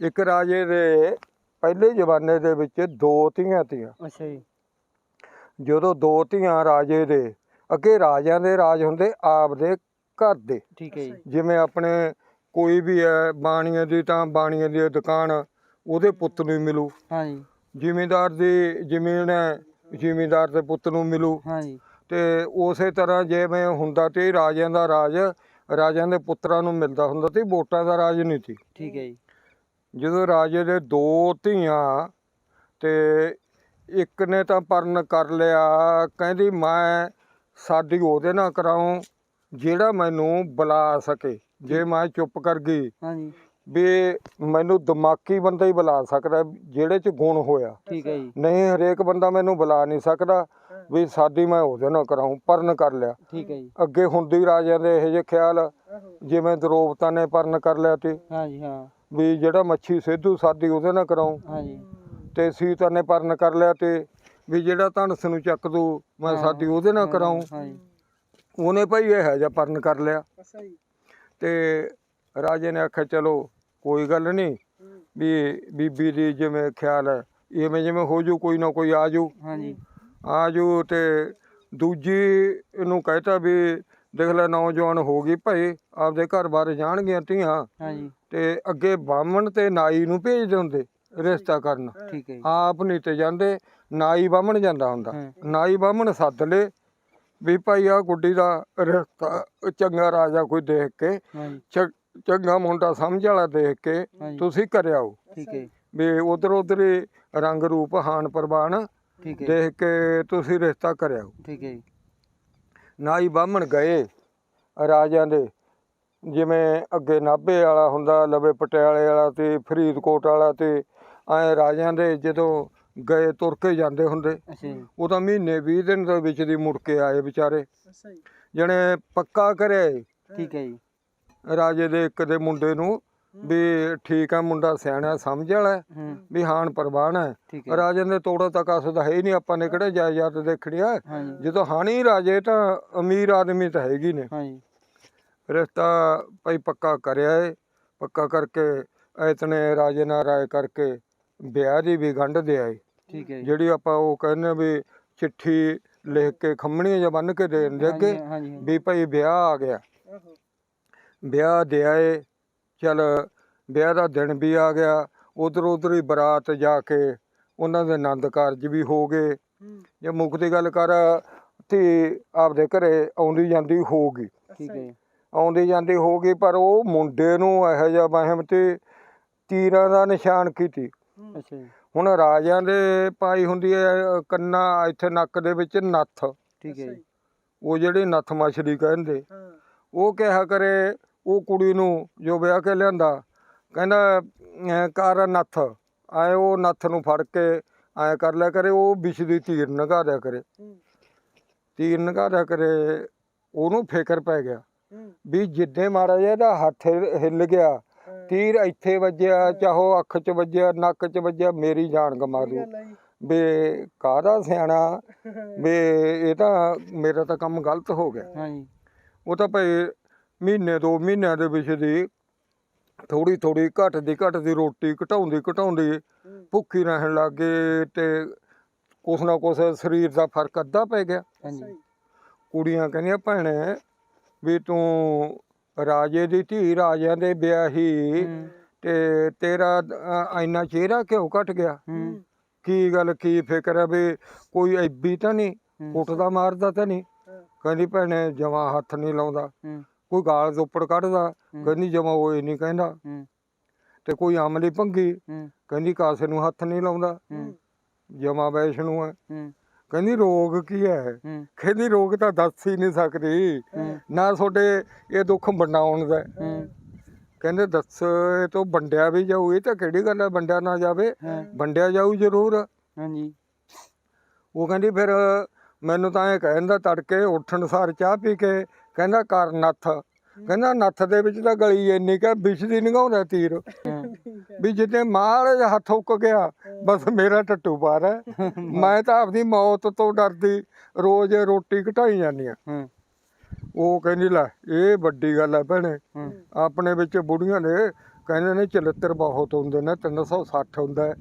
ਇੱਕ ਰਾਜੇ ਦੇ ਪਹਿਲੇ ਜ਼ਮਾਨੇ ਦੇ ਵਿੱਚ ਦੋ ਧੀਆਂ ਤੀਆਂ। ਅੱਛਾ ਜੀ। ਜਦੋਂ ਦੋ ਧੀਆਂ ਰਾਜੇ ਦੇ ਅੱਗੇ ਰਾਜਿਆਂ ਦੇ ਰਾਜ ਹੁੰਦੇ ਆਪ ਦੇ ਘਰ ਦੇ। ਠੀਕ ਹੈ ਜੀ। ਜਿਵੇਂ ਆਪਣੇ ਕੋਈ ਵੀ ਹੈ ਬਾਣੀਏ ਦੀ ਤਾਂ ਬਾਣੀਏ ਦੀ ਦੁਕਾਨ ਉਹਦੇ ਪੁੱਤ ਨੂੰ ਹੀ ਮਿਲੂ। ਹਾਂਜੀ ਜ਼ਿਮੀਂਦਾਰ ਦੀ ਜ਼ਮੀਨ ਹੈ ਜ਼ਿਮੀਂਦਾਰ ਦੇ ਪੁੱਤ ਨੂੰ ਮਿਲੂ। ਹਾਂਜੀ ਤੇ ਉਸੇ ਤਰ੍ਹਾਂ ਜਿਵੇਂ ਹੁੰਦਾ ਤੇ ਰਾਜਿਆਂ ਦਾ ਰਾਜ ਰਾਜਿਆਂ ਦੇ ਪੁੱਤਰਾਂ ਨੂੰ ਮਿਲਦਾ ਹੁੰਦਾ ਤੇ ਵੋਟਾਂ ਦਾ ਰਾਜ ਨਹੀਂ ਸੀ। ਠੀਕ ਹੈ ਜੀ। ਜਦੋਂ ਰਾਜੇ ਦੇ ਦੋ ਧੀਆਂ ਤੇ ਇੱਕ ਨੇ ਤਾਂ ਪਰਨ ਕਰ ਲਿਆ ਕਹਿੰਦੀ ਮੈਂ ਸਾਡੀ ਉਹਦੇ ਨਾਲ ਕਰਾਉਂ ਜਿਹੜਾ ਮੈਨੂੰ ਬੁਲਾ ਸਕੇ ਜੇ ਮੈਂ ਚੁੱਪ ਕਰ ਗਈ ਹਾਂਜੀ। ਵੀ ਮੈਨੂੰ ਦਿਮਾਗੀ ਬੰਦਾ ਹੀ ਬੁਲਾ ਸਕਦਾ ਜਿਹੜੇ ਚ ਗੁਣ ਹੋਇਆ। ਠੀਕ ਹੈ ਜੀ। ਨਹੀਂ ਹਰੇਕ ਬੰਦਾ ਮੈਨੂੰ ਬੁਲਾ ਨਹੀਂ ਸਕਦਾ ਵੀ ਸਾਡੀ ਮੈਂ ਉਹਦੇ ਨਾਲ ਕਰਾਉਂ ਪਰਨ ਕਰ ਲਿਆ। ਠੀਕ ਹੈ ਜੀ। ਅੱਗੇ ਹੁੰਦੀ ਰਾਜਿਆਂ ਦੇ ਇਹੋ ਜਿਹੇ ਖਿਆਲ ਜਿਵੇਂ ਦਰੋਪਤਾ ਨੇ ਪਰਨ ਕਰ ਲਿਆ ਤੇ। ਹਾਂਜੀ ਹਾਂ। ਵੀ ਜਿਹੜਾ ਮੱਛੀ ਸੇਧੂ ਸਾਦੀ ਉਹਦੇ ਨਾਲ ਕਰਾਉਂ। ਹਾਂਜੀ। ਤੇ ਸੀਤਾ ਨੇ ਪਰਨ ਕਰ ਲਿਆ ਤੇ ਵੀ ਜਿਹੜਾ ਧਨਸ ਨੂੰ ਚੱਕ ਦੂ ਮੈਂ ਹਾਂ, ਸਾਦੀ ਉਹਦੇ ਨਾਲ ਕਰਾਉਂ। ਹਾਂਜੀ। ਉਹਨੇ ਭਾਈ ਇਹ ਜਿਹਾ ਪਰਨ ਕਰ ਲਿਆ। ਅੱਛਾ ਜੀ। ਤੇ ਰਾਜੇ ਨੇ ਆਖਿਆ ਚਲੋ ਕੋਈ ਗੱਲ ਨਹੀਂ ਵੀ ਬੀਬੀ ਦੀ ਜਿਵੇਂ ਖਿਆਲ ਹੈ ਇਵੇਂ ਜਿਵੇਂ ਹੋ ਜੂ ਕੋਈ ਨਾ ਕੋਈ ਆ ਜੂ। ਹਾਂਜੀ। ਆ ਜੂ ਤੇ ਦੂਜੀ ਨੂੰ ਕਹਿਤਾ ਵੀ ਦੇਖ ਲੈ ਨੌਜਵਾਨ ਹੋ ਗਈ ਭਾਈ ਆਪਦੇ ਘਰ ਬਾਹਰ ਜਾਣਗੀਆਂ ਧੀਆਂ। ਹਾਂਜੀ। ਤੇ ਅੱਗੇ ਬਾਹਮਣ ਤੇ ਨਾਈ ਨੂੰ ਭੇਜਦੇ ਹੁੰਦੇ ਰਿਸ਼ਤਾ ਕਰਨ। ਠੀਕ ਹੈ ਜੀ। ਆਪ ਨਹੀਂ ਤੇ ਜਾਂਦੇ ਨਾਈ ਬਾਹਮਣ ਜਾਂਦਾ ਹੁੰਦਾ। ਹੂੰ। ਨਾਈ ਬਾਹਮਣ ਸੱਦ ਲੇ ਵੀ ਭਾਈ ਆ ਗੁੱਡੀ ਦਾ ਰਿਸ਼ਤਾ ਚੰਗਾ ਰਾਜਾ ਕੋਈ ਦੇਖ ਕੇ ਹਾਂਜੀ ਚ- ਚੰਗਾ ਮੁੰਡਾ ਸਮਝ ਵਾਲਾ ਦੇਖ ਕੇ ਹਾਂਜੀ ਤੁਸੀਂ ਕਰਿਆਓ ਠੀਕ ਹੈ ਜੀ, ਵੀ ਉਧਰ ਉਧਰ ਰੰਗ ਰੂਪ ਹਾਨ ਪ੍ਰਵਾਨ ਠੀਕ ਹੈ। ਜੀ, ਦੇਖ ਕੇ ਤੁਸੀਂ ਰਿਸ਼ਤਾ ਕਰਿਆਓ ਠੀਕ ਹੈ ਜੀ। ਨਾਈ ਬਾਹਮਣ ਗਏ ਰਾਜਿਆਂ ਦੇ। ਜਿਵੇਂ ਅੱਗੇ ਨਾਭੇ ਵਾਲਾ ਹੁੰਦਾ ਲਵੇ ਪਟਿਆਲੇ ਵਾਲਾ ਤੇ ਫਰੀਦਕੋਟ ਵਾਲਾ ਤੇ ਐ ਰਾਜਿਆਂ ਦੇ ਜਦੋਂ ਗਏ ਤੁਰ ਕੇ ਜਾਂਦੇ ਹੁੰਦੇ ਉਹ ਤਾਂ ਮਹੀਨੇ 20 ਦਿਨ ਦੇ ਵਿੱਚ ਦੀ ਮੁੜ ਕੇ ਆਏ ਵਿਚਾਰੇ। ਜਣੇ ਪੱਕਾ ਕਰਿਆ ਠੀਕ ਹੈ ਜੀ। ਰਾਜੇ ਦੇ ਇੱਕ ਦੇ ਮੁੰਡੇ ਨੂੰ ਵੀ ਠੀਕ ਆ ਮੁੰਡਾ ਸਿਆਣਾ ਸਮਝ ਵਾਲਾ ਵੀ ਹਾਨ ਪ੍ਰਵਾਨ ਹੈ ਰਾਜੇ ਨੇ ਤੋੜਾ ਤੱਕ ਅਸਦਾ ਹੈ ਹੀ ਨਹੀਂ ਆਪਾਂ ਨੇ ਕਿਹੜਾ ਜਾਇਦਾਦ ਦੇਖਣੀ ਆ। ਜਦੋਂ ਹਾਣੀ ਰਾਜੇ ਤਾਂ ਅਮੀਰ ਆਦਮੀ ਤਾਂ ਹੈਗੀ ਨੇ। ਹਾਂਜੀ। ਰਿਸ਼ਤਾ ਭਾਈ ਪੱਕਾ ਕਰਿਆ ਏ। ਪੱਕਾ ਕਰਕੇ ਇਤਨੇ ਰਾਜੇ ਨਾਲ ਰਾਏ ਕਰਕੇ ਵਿਆਹ ਦੀ ਵੀ ਗੰਢ ਦੇ ਆਏ ਠੀਕ ਹੈ ਜੀ। ਜਿਹੜੀ ਆਪਾਂ ਉਹ ਕਹਿੰਦੇ ਵੀ ਚਿੱਠੀ ਲਿਖ ਕੇ ਖੰਮਣੀਆਂ ਜਾਂ ਬੰਨ ਕੇ ਦੇਣ ਦੇ ਅੱਗੇ ਵੀ ਭਾਈ ਵਿਆਹ ਆ ਗਿਆ। ਵਿਆਹ ਦੇ ਆਏ ਚਲ ਵਿਆਹ ਦਾ ਦਿਨ ਵੀ ਆ ਗਿਆ। ਉਧਰ ਉਧਰ ਹੀ ਬਰਾਤ ਜਾ ਕੇ ਉਹਨਾਂ ਦੇ ਆਨੰਦ ਕਾਰਜ ਵੀ ਹੋ ਗਏ। ਜੇ ਮੁੱਖ ਦੀ ਗੱਲ ਕਰ ਤੇ ਆਪਦੇ ਘਰੇ ਆਉਂਦੀ ਜਾਂਦੀ ਹੋਊਗੀ। ਠੀਕ ਹੈ ਆਉਂਦੀ ਜਾਂਦੀ ਹੋਊਗੀ ਪਰ ਉਹ ਮੁੰਡੇ ਨੂੰ ਇਹੋ ਜਿਹਾ ਵਹਿਮ ਤੇ ਤੀਰਾਂ ਦਾ ਨਿਸ਼ਾਨ ਕੀਤੀ। ਅੱਛਾ ਜੀ। ਹੁਣ ਰਾਜਿਆਂ ਦੇ ਪਾਈ ਹੁੰਦੀ ਹੈ ਕੰਨਾ ਇੱਥੇ ਨੱਕ ਦੇ ਵਿੱਚ ਨੱਥ। ਠੀਕ ਹੈ ਜੀ। ਉਹ ਜਿਹੜੀ ਨੱਥ ਮਛਲੀ ਕਹਿੰਦੇ ਉਹ ਕਿਹਾ ਕਰੇ ਉਹ ਕੁੜੀ ਨੂੰ ਜੋ ਵਿਆਹ ਕੇ ਲਿਆਂਦਾ ਕਹਿੰਦਾ ਕਰ ਨੱਥ। ਆਏ ਉਹ ਨੱਥ ਨੂੰ ਫੜ ਕੇ ਐ ਕਰ ਲਿਆ ਕਰੇ ਉਹ ਵਿਸ਼ ਦੀ ਤੀਰ ਨਗਾ ਦਿਆ ਕਰੇ। ਤੀਰ ਨਗਾ ਦਿਆ ਕਰੇ ਉਹਨੂੰ ਫਿਕਰ ਪੈ ਗਿਆ। ਵੀ ਜਿੱਦੇ ਜਿਹਾ ਇਹਦਾ ਹੱਥ ਹਿੱਲ ਗਿਆ ਤੀਰ ਇੱਥੇ ਵੱਜਿਆ ਚਾਹੋ ਅੱਖ 'ਚ ਵੱਜਿਆ ਨੱਕ 'ਚ ਵੱਜਿਆ ਮੇਰੀ ਜਾਨ ਗਮਾ ਦੂ। ਵੀ ਕਾਹਦਾ ਸਿਆਣਾ? ਵੀ ਇਹ ਤਾਂ ਮੇਰਾ ਤਾਂ ਕੰਮ ਗਲਤ ਹੋ ਗਿਆ। ਹਾਂਜੀ ਉਹ ਤਾਂ ਭਾਈ ਮਹੀਨੇ ਦੋ ਮਹੀਨਿਆਂ ਦੇ ਵਿੱਚ ਦੀ ਥੋੜੀ ਥੋੜੀ ਘੱਟ ਦੀ ਘੱਟ ਦੀ ਰੋਟੀ ਘਟਾਉਂਦੀ ਘਟਾਉਂਦੀ ਭੁੱਖੀ ਰਹਿਣ ਲੱਗੇ ਤੇ ਕੁਛ ਨਾ ਕੁਛ ਸਰੀਰ ਦਾ ਫ਼ਰਕ ਅੱਧਾ ਪੈ ਗਿਆ। ਕੁੜੀਆਂ ਕਹਿੰਦੀਆਂ ਭੈਣੇ ਵੀ ਤੂੰ ਰਾਜੇ ਦੀ ਧੀ ਰਾਜਿਆਂ ਦੇ ਵਿਆਹੀ ਤੇ ਤੇਰਾ ਇੰਨਾ ਚਿਹਰਾ ਕਿਉਂ ਘਟ ਗਿਆ? ਕੀ ਗੱਲ ਕੀ ਫਿਕਰ ਹੈ ਵੀ ਕੋਈ ਐਬੀ ਤਾਂ ਨਹੀਂ? ਕੁੱਟਦਾ ਮਾਰਦਾ ਤਾਂ ਨਹੀਂ? ਕਹਿੰਦੀ ਭੈਣੇ ਜਮਾ ਹੱਥ ਨਹੀਂ ਲਾਉਂਦਾ। ਕੋਈ ਗਾਲ ਜ਼ੋਪੜ ਕੱਢਦਾ? ਕਹਿੰਦੀ ਜਮਾ ਉਹ ਇਹ ਨਹੀਂ ਕਹਿੰਦਾ। ਤੇ ਕੋਈ ਅਮਲੀ ਭੰਗੀ? ਕਹਿੰਦੀ ਕਾਸੇ ਨੂੰ ਹੱਥ ਨਹੀਂ ਲਾਉਂਦਾ। ਜਮਾ ਵੈਸ਼ਨੂੰ ਹੂੰ। ਕਹਿੰਦੀ ਰੋਗ ਕੀ ਹੈ? ਕਹਿੰਦੀ ਰੋਗ ਤਾਂ ਦੱਸ ਹੀ ਨਹੀਂ ਸਕਦੀ। ਨਾ ਤੁਹਾਡੇ ਇਹ ਦੁੱਖ ਵੰਡਾਉਣ ਦਾ। ਕਹਿੰਦੇ ਦੱਸ ਇਹ ਤੋਂ ਵੰਡਿਆ ਵੀ ਜਾਊ। ਇਹ ਤਾਂ ਕਿਹੜੀ ਗੱਲ ਹੈ? ਵੰਡਿਆ ਨਾ ਜਾਵੇ। ਵੰਡਿਆ ਜਾਊ ਜ਼ਰੂਰ। ਹਾਂਜੀ। ਉਹ ਕਹਿੰਦੀ ਫਿਰ ਮੈਨੂੰ ਤਾਂ ਇਹ ਕਹਿੰਦਾ ਤੜਕੇ ਉੱਠਣ ਸਾਰ ਚਾਹ ਪੀ ਕੇ ਕਹਿੰਦਾ ਕਰ ਨੱਥ। ਕਹਿੰਦਾ ਨੱਥ ਦੇ ਵਿੱਚ ਤਾਂ ਗਲੀ ਇੰਨੀ ਕਿ ਵਿਸ਼ ਦੀ ਨਿਗਾਉਂਦਾ ਤੀਰ। ਵੀ ਜਿੱਤੇ ਜਿਹਾ ਹੱਥ ਉੱਕ ਗਿਆ ਬਸ ਮੇਰਾ ਟੱਟੂ ਪਾਰ ਹੈ। ਮੈਂ ਤਾਂ ਆਪਦੀ ਮੌਤ ਤੋਂ ਡਰਦੀ ਰੋਜ਼ ਰੋਟੀ ਘਟਾਈ ਜਾਂਦੀ ਆ ਉਹ ਕਹਿੰਦੀ ਲੈ ਇਹ ਵੱਡੀ ਗੱਲ ਹੈ ਭੈਣੇ। ਆਪਣੇ ਵਿੱਚ ਬੁੜੀਆਂ ਦੇ ਕਹਿੰਦੇ ਨੇ ਚਲਿੱਤਰ ਬਹੁਤ ਹੁੰਦੇ ਨੇ 360 ਹੁੰਦਾ ਹੈ।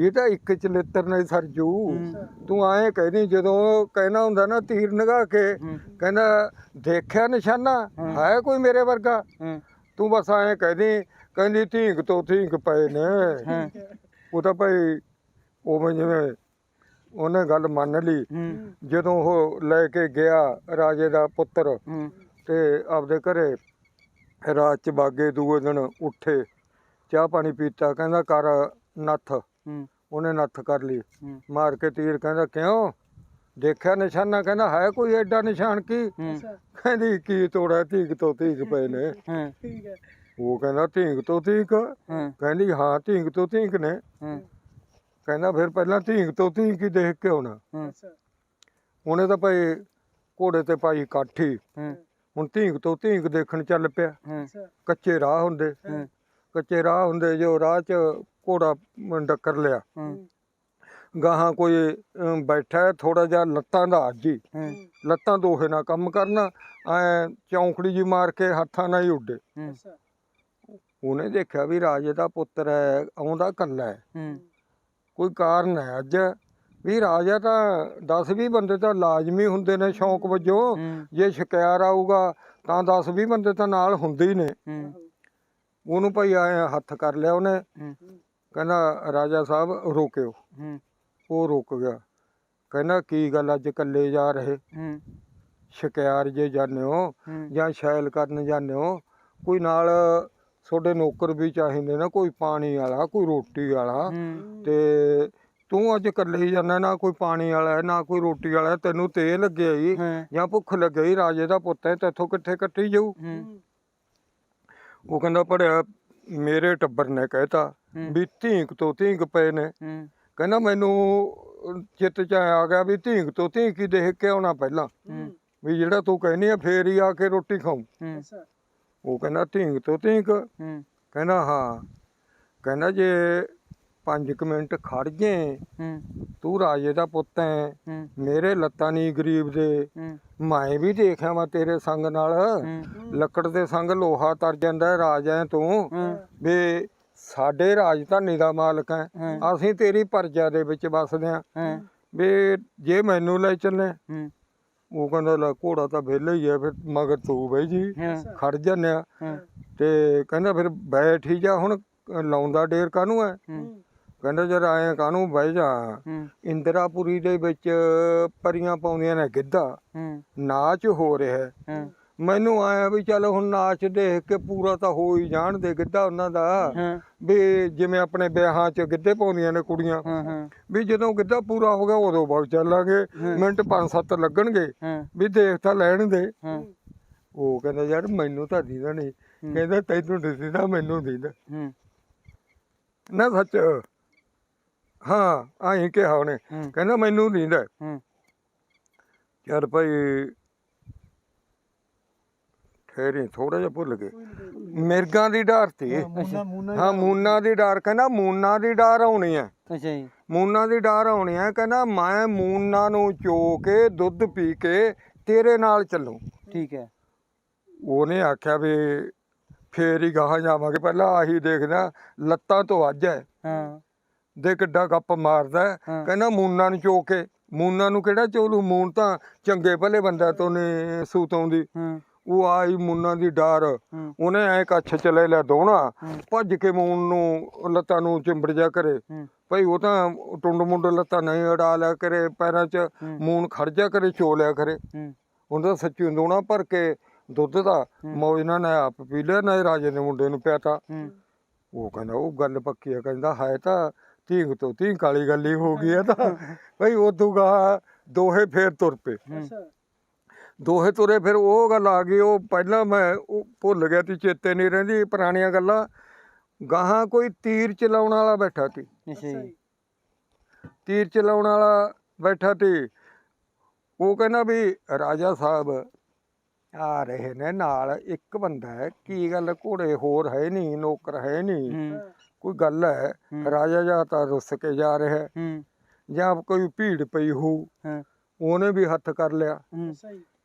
ਇਹ ਤਾਂ ਇੱਕ ਚਲਿੱਤਰ ਨਹੀਂ ਸਰਜੂ ਹੂੰ। ਤੂੰ ਐਂ ਕਹਿੰਦੀ ਜਦੋਂ ਕਹਿਣਾ ਹੁੰਦਾ ਨਾ ਤੀਰ ਨਗਾ ਕੇ ਕਹਿੰਦਾ ਦੇਖਿਆ ਨਿਸ਼ਾਨਾ? ਹੂੰ। ਕੋਈ ਮੇਰੇ ਵਰਗਾ? ਤੂੰ ਬਸ ਐਂ ਕਹਿੰਦੀ ਕਹਿੰਦੀ ਧੀਂਕ ਤੋਂ ਧੀਂਕ ਪਏ ਨੇ। ਉਹ ਤਾਂ ਭਾਈ ਉਵੇਂ ਜਿਵੇਂ ਉਹਨੇ ਗੱਲ ਮੰਨ ਲਈ। ਜਦੋਂ ਉਹ ਲੈ ਕੇ ਗਿਆ ਰਾਜੇ ਦਾ ਪੁੱਤਰ ਤੇ ਆਪਦੇ ਘਰੇ ਰਾਤ ਚ ਬਾਗੇ ਦੂਏ ਦਿਨ ਉੱਠੇ ਚਾਹ ਪਾਣੀ ਪੀਤਾ ਕਹਿੰਦਾ ਕਰ ਨੱਥ। ਹੂੰ। ਉਹਨੇ ਨੱਥ ਕਰ ਲਈ। ਹੂੰ। ਮਾਰ ਕੇ ਤੀਰ ਕਹਿੰਦਾ ਕਿਉਂ? ਦੇਖਿਆ ਨਿਸ਼ਾਨਾ? ਕਹਿੰਦਾ ਹੈ ਕੋਈ ਐਡਾ ਨਿਸ਼ਾਨ ਕੀ? ਹੂੰ। ਕਹਿੰਦੀ ਕੀ ਤੋੜਾ ਧੀਕ ਤੋਂ ਧੀਕ ਪਏ ਨੇ। ਹਾਂ। ਉਹ ਕਹਿੰਦਾ ਧੀਕ ਤੋਂ ਧੀਕ ਹਾਂ। ਕਹਿੰਦੀ ਹਾਂ ਧੀਕ ਤੋਂ ਧੀਕ ਨੇ। ਹਾਂ। ਕਹਿੰਦਾ ਫਿਰ ਪਹਿਲਾਂ ਧੀਕ ਤੋਂ ਧੀਕ ਹੀ ਦੇਖ ਕੇ ਆਉਣਾ। ਹਾਂ। ਉਹਨੇ ਤਾਂ ਭਾਈ ਘੋੜੇ ਤੇ ਪਾਈ ਕਾਠੀ। ਹਾਂ। ਹੁਣ ਧੀਕ ਤੋਂ ਧੀਕ ਦੇਖਣ ਚੱਲ ਪਿਆ। ਕੱਚੇ ਰਾਹ ਹੁੰਦੇ। ਕੱਚੇ ਰਾਹ ਹੁੰਦੇ ਜੋ ਰਾਹ 'ਚ ਘੋੜਾ ਡੱਕਰ ਲਿਆ। ਗਾਹਾਂ ਕੋਈ ਬੈਠਾ ਥੋੜਾ ਜਿਹਾ ਲੱਤਾਂ ਦਾ ਆਜੀ ਲੱਤਾਂ ਦੋਹੇ ਨਾਲ ਕੰਮ ਕਰਨਾ। ਐ ਚੌਂਕੜੀ ਜੀ ਮਾਰ ਕੇ ਹੱਥਾਂ ਨਾਲ ਹੀ ਉੱਡੇ। ਉਹਨੇ ਦੇਖਿਆ ਵੀ ਰਾਜੇ ਦਾ ਪੁੱਤਰ ਹੈ ਆਉਂਦਾ ਕੱਲਾ ਹੂੰ। ਕੋਈ ਕਾਰਨ ਹੈ ਅੱਜ? ਵੀ ਰਾਜਾ ਤਾਂ 10 20 ਬੰਦੇ ਤਾਂ ਲਾਜ਼ਮੀ ਹੁੰਦੇ ਨੇ ਸ਼ੌਂਕ ਵਜੋਂ। ਜੇ ਸ਼ਿਕਾਇਰ ਆਊਗਾ ਤਾਂ 10 20 ਬੰਦੇ ਤਾਂ ਨਾਲ ਹੁੰਦੇ ਹੀ ਨੇ। ਉਹਨੂੰ ਭਾਈ ਆਏ ਹੱਥ ਕਰ ਲਿਆ ਉਹਨੇ। ਕਹਿੰਦਾ ਰਾਜਾ ਸਾਹਿਬ ਰੋਕਿਓ। ਉਹ ਰੁਕ ਗਿਆ। ਕਹਿੰਦਾ ਕੀ ਗੱਲ ਅੱਜ ਇਕੱਲੇ ਜਾ ਰਹੇ? ਸ਼ਿਕਾਇਰ ਜੇ ਜਾਂਦੇ ਹੋ ਜਾਂ ਸ਼ੈਲ ਕਰਨ ਜਾਂਦੇ ਹੋ ਕੋਈ ਨਾਲ ਤੁਹਾਡੇ ਨੌਕਰ ਵੀ ਚਾਹੀਦੇ ਨੇ ਕੋਈ ਪਾਣੀ ਵਾਲਾ ਕੋਈ ਰੋਟੀ ਵਾਲਾ ਤੇ ਤੂੰ ਅੱਜ ਇਕੱਲੇ ਹੀ ਜਾਂਦਾ ਨਾ ਕੋਈ ਪਾਣੀ ਵਾਲਾ ਹੈ, ਨਾ ਕੋਈ ਰੋਟੀ ਵਾਲਾ ਹੈ, ਤੈਨੂੰ ਤੇ ਲੱਗਿਆ ਹੀ ਹਾਂ। ਜਾਂ ਭੁੱਖ ਲੱਗੀ ਰਾਜੇ ਦਾ ਪੁੱਤ ਹੈ ਤੇਥੋਂ ਕਿੱਥੇ ਕੱਟੀ ਜਾਊ? ਹੂੰ। ਉਹ ਕਹਿੰਦਾ ਪੜਿਆ ਮੇਰੇ ਟੱਬਰ ਨੇ ਕਹਿਤਾ ਹੂੰ। ਵੀ ਧੀਂਕ ਤੋਂ ਧੀਂਕ ਪਏ ਨੇ। ਹੂੰ। ਕਹਿੰਦਾ ਮੈਨੂੰ ਚਿੱਤ ਚ ਆ ਗਿਆ ਵੀ ਧੀਂਕ ਤੋਂ ਧੀਂਕ ਹੀ ਦੇਖ ਕੇ ਆਉਣਾ ਪਹਿਲਾਂ। ਹੂੰ। ਵੀ ਜਿਹੜਾ ਤੂੰ ਕਹਿੰਦੀ ਆ ਫੇਰ ਹੀ ਆ ਕੇ ਰੋਟੀ ਖਾਉ ਹੂੰ। ਉਹ ਕਹਿੰਦਾ ਧੀਂਕ ਤੋਂ ਧੀਂਕ ਹੂੰ। ਕਹਿੰਦਾ ਹਾਂ। ਕਹਿੰਦਾ ਜੇ 5 ਮਿੰਟ ਖੜ ਜੇ। ਹੂੰ। ਤੂੰ ਰਾਜੇ ਦਾ ਪੁੱਤ ਹੈ ਹੂੰ। ਮੇਰੇ ਲੱਤਾਂ ਨਹੀਂ ਗਰੀਬ ਦੇ ਹੂੰ। ਮੈਂ ਵੀ ਦੇਖਿਆ ਮੈਂ ਤੇਰੇ ਸੰਗ ਨਾਲ। ਹੂੰ। ਲੱਕੜ ਦੇ ਸੰਗ ਲੋਹਾ ਤਰ ਜਾਂਦਾ ਹੈ, ਰਾਜ ਹੈ ਤੂੰ। ਹੂੰ। ਵੀ ਸਾਡੇ ਰਾਜਧਾਨੀ ਦਾ ਮਾਲਕ ਹੈ ਹਾਂ। ਅਸੀਂ ਤੇਰੀ ਪਰਜਾ ਦੇ ਵਿੱਚ ਵੱਸਦੇ ਆ। ਹਾਂ। ਵੀ ਜੇ ਮੈਨੂੰ ਲੈ ਚੱਲੇ। ਹੂੰ। ਉਹ ਕਹਿੰਦਾ ਲੈ ਘੋੜਾ ਤਾਂ ਵਿਹਲਾ ਹੀ ਹੈ ਫਿਰ ਮਗਰ ਤੂੰ ਬਈ ਜੀ। ਹਾਂ। ਖੜ ਜਾਂਦੇ ਆ। ਹਾਂ। ਤੇ ਕਹਿੰਦਾ ਫਿਰ ਬੈਠ ਹੀ ਜਾ ਹੁਣ ਲਾਉਂਦਾ ਡੇਰ ਕਾਹਨੂੰ ਹੈ ਹੂੰ। ਕਹਿੰਦਾ ਜਦ ਆਏ ਕਾਹਨੂੰ ਬਹਿ ਜਾ? ਇੰਦਰਾਪੁਰੀ ਦੇ ਵਿੱਚ ਪਰੀਆਂ ਪਾਉਂਦੀਆਂ ਨੇ ਗਿੱਧਾ। ਨਾਚ ਹੋ ਰਿਹਾ ਹੈ। ਮੈਨੂੰ ਆਇਆ ਵੀ ਚੱਲ ਹੁਣ ਨਾਚ ਦੇਖ ਕੇ ਪੂਰਾ ਤਾਂ ਹੋ ਹੀ ਜਾਣ ਦੇ ਗਿੱਧਾ ਉਹਨਾਂ ਦਾ। ਵੀ ਜਿਵੇਂ ਆਪਣੇ ਵਿਆਹਾਂ 'ਚ ਗਿੱਧੇ ਪਾਉਂਦੀਆਂ ਨੇ ਕੁੜੀਆਂ। ਵੀ ਜਦੋਂ ਗਿੱਧਾ ਪੂਰਾ ਹੋ ਗਿਆ ਉਦੋਂ ਬਾਅਦ ਚੱਲਾਂਗੇ। ਮਿੰਟ 5-7 ਲੱਗਣਗੇ। ਵੀ ਦੇਖ ਤਾਂ ਲੈਣ ਦੇ। ਉਹ ਕਹਿੰਦਾ ਯਾਰ ਮੈਨੂੰ ਤਾਂ ਦੀਦਾ ਨਹੀਂ। ਕਹਿੰਦਾ ਤੈਨੂੰ ਦਿਸਦਾ ਮੈਨੂੰ ਦੀਦਾ। ਨਾ ਸੱਚ। ਹਾਂ ਆਹੀਂ ਕਿਹਾ ਉਹਨੇ। ਹੂੰ। ਕਹਿੰਦਾ ਮੈਨੂੰ ਦੀਦਾ ਹੂੰ। ਯਾਰ ਭਾਈ ਠਹਿਰੀ ਥੋੜਾ ਜਿਹਾ ਭੁੱਲ ਗਏ। ਮਿਰਗਾਂ ਦੀ ਡਾਰ ਤੀ ਹਾਂ ਮੂਨਾ ਦੀ ਡਾਰ ਕਹਿੰਦਾ ਮੂਨਾ ਦੀ ਡਾਰ ਆਉਣੀ ਹੈ। ਅੱਛਾ ਜੀ। ਮੂਨਾ ਦੀ ਡਾਰ ਆਉਣੀ ਹੈ ਕਹਿੰਦਾ ਮੈਂ ਮੂਨਾ ਨੂੰ ਚੋ ਕੇ ਦੁੱਧ ਪੀ ਕੇ ਤੇਰੇ ਨਾਲ ਚੱਲੂ। ਠੀਕ ਹੈ। ਉਹਨੇ ਆਖਿਆ ਵੀ ਫੇਰ ਹੀ ਗਾਹਾਂ ਜਾਵਾਂਗੇ। ਪਹਿਲਾਂ ਆਹੀ ਦੇਖਦਾ ਲੱਤਾਂ ਤੋਂ ਅੱਜ ਹੈ। ਹਾਂ। ਦੇ ਕਿੱਡਾ ਗੱਪ ਮਾਰਦਾ ਹੈ। ਹਾਂ। ਕਹਿੰਦਾ ਮੂਨਾ ਨੂੰ ਚੋ ਕੇ ਮੂਨਾ ਨੂੰ ਕਿਹੜਾ ਚੋਲੂ? ਮੂਨ ਤਾਂ ਚੰਗੇ ਭਲੇ ਬੰਦਾ ਤੋਂ ਨੇ ਸੂਤ ਆਉਂਦੀ ਹੂੰ। ਉਹ ਆਈ ਮੂਨਾ ਦੀ ਡਾਰ। ਹੂੰ। ਉਹਨੇ ਐ ਕੱਛ ਚਲੇ ਲਿਆ ਦੋਣਾ। ਹੂੰ। ਭੱਜ ਕੇ ਮੂਨ ਨੂੰ ਲੱਤਾਂ ਨੂੰ ਚਿੰਬੜ ਜਾ ਕਰੇ। ਹੂੰ। ਭਈ ਉਹ ਤਾਂ ਟੁੰਡ ਮੁੰਡ ਲੱਤਾਂ ਨਹੀਂ ਅੜਾ ਲਿਆ ਕਰੇ ਪੈਰਾਂ 'ਚ ਹੂੰ। ਮੂਨ ਖੜ ਜਾ ਕਰੇ ਚੋ ਲਿਆ ਕਰੇ। ਹੂੰ। ਉਹਦਾ ਸੱਚੀ ਦੋਣਾ ਭਰ ਕੇ ਦੁੱਧ ਦਾ। ਹੂੰ। ਮੌਜ ਨਾਲ ਨੇ ਆਪ ਪੀ ਲਿਆ ਨਾ ਰਾਜੇ ਦੇ ਮੁੰਡੇ ਨੂੰ ਪਿਆਤਾ। ਹੂੰ। ਉਹ ਕਹਿੰਦਾ ਉਹ ਗੱਲ ਪੱਕੀ ਆ ਕਹਿੰਦਾ ਹੈ ਤਾਂ ਧੀਂਗ ਤੋਂ ਧੀਂਗ ਕਾਲੀ ਗੱਲ ਹੀ ਹੋ ਗਈ ਆ ਤਾਂ। ਭਈ ਉਦੋਂ ਗਾ ਦੋਹੇ ਫੇਰ ਤੁਰ ਪਏ। ਹੂੰ। ਦੋਹੇ ਤੁਰੇ ਫਿਰ ਉਹ ਗੱਲ ਆ ਗਈ ਉਹ ਪਹਿਲਾਂ ਮੈਂ ਉਹ ਭੁੱਲ ਗਿਆ ਤੀ ਚੇਤੇ ਨਹੀਂ ਰਹਿੰਦੀ ਪੁਰਾਣੀਆਂ ਗੱਲਾਂ। ਗਾਹਾਂ ਕੋਈ ਤੀਰ ਚਲਾਉਣ ਵਾਲਾ ਬੈਠਾ ਸੀ। ਜੀ। ਤੀਰ ਚਲਾਉਣ ਵਾਲਾ ਬੈਠਾ ਸੀ। ਉਹ ਕਹਿੰਦਾ ਵੀ ਰਾਜਾ ਸਾਹਿਬ ਆ ਰਹੇ ਨੇ ਨਾਲ ਇੱਕ ਬੰਦਾ ਹੈ ਕੀ ਗੱਲ ਘੋੜੇ ਹੋਰ ਹੈ ਨਹੀਂ ਨੌਕਰ ਹੈ ਨਹੀਂ। ਹੂੰ। ਕੋਈ ਗੱਲ ਹੈ। ਰਾਜਾ ਜਾਂ ਤਾਂ ਰੁੱਸ ਕੇ ਜਾ ਰਿਹਾ ਹੈ, ਜਾਂ ਕੋਈ ਭੀੜ ਪਈ ਹੋ ਉਹਨੇ ਵੀ ਹੱਥ ਕਰ ਲਿਆ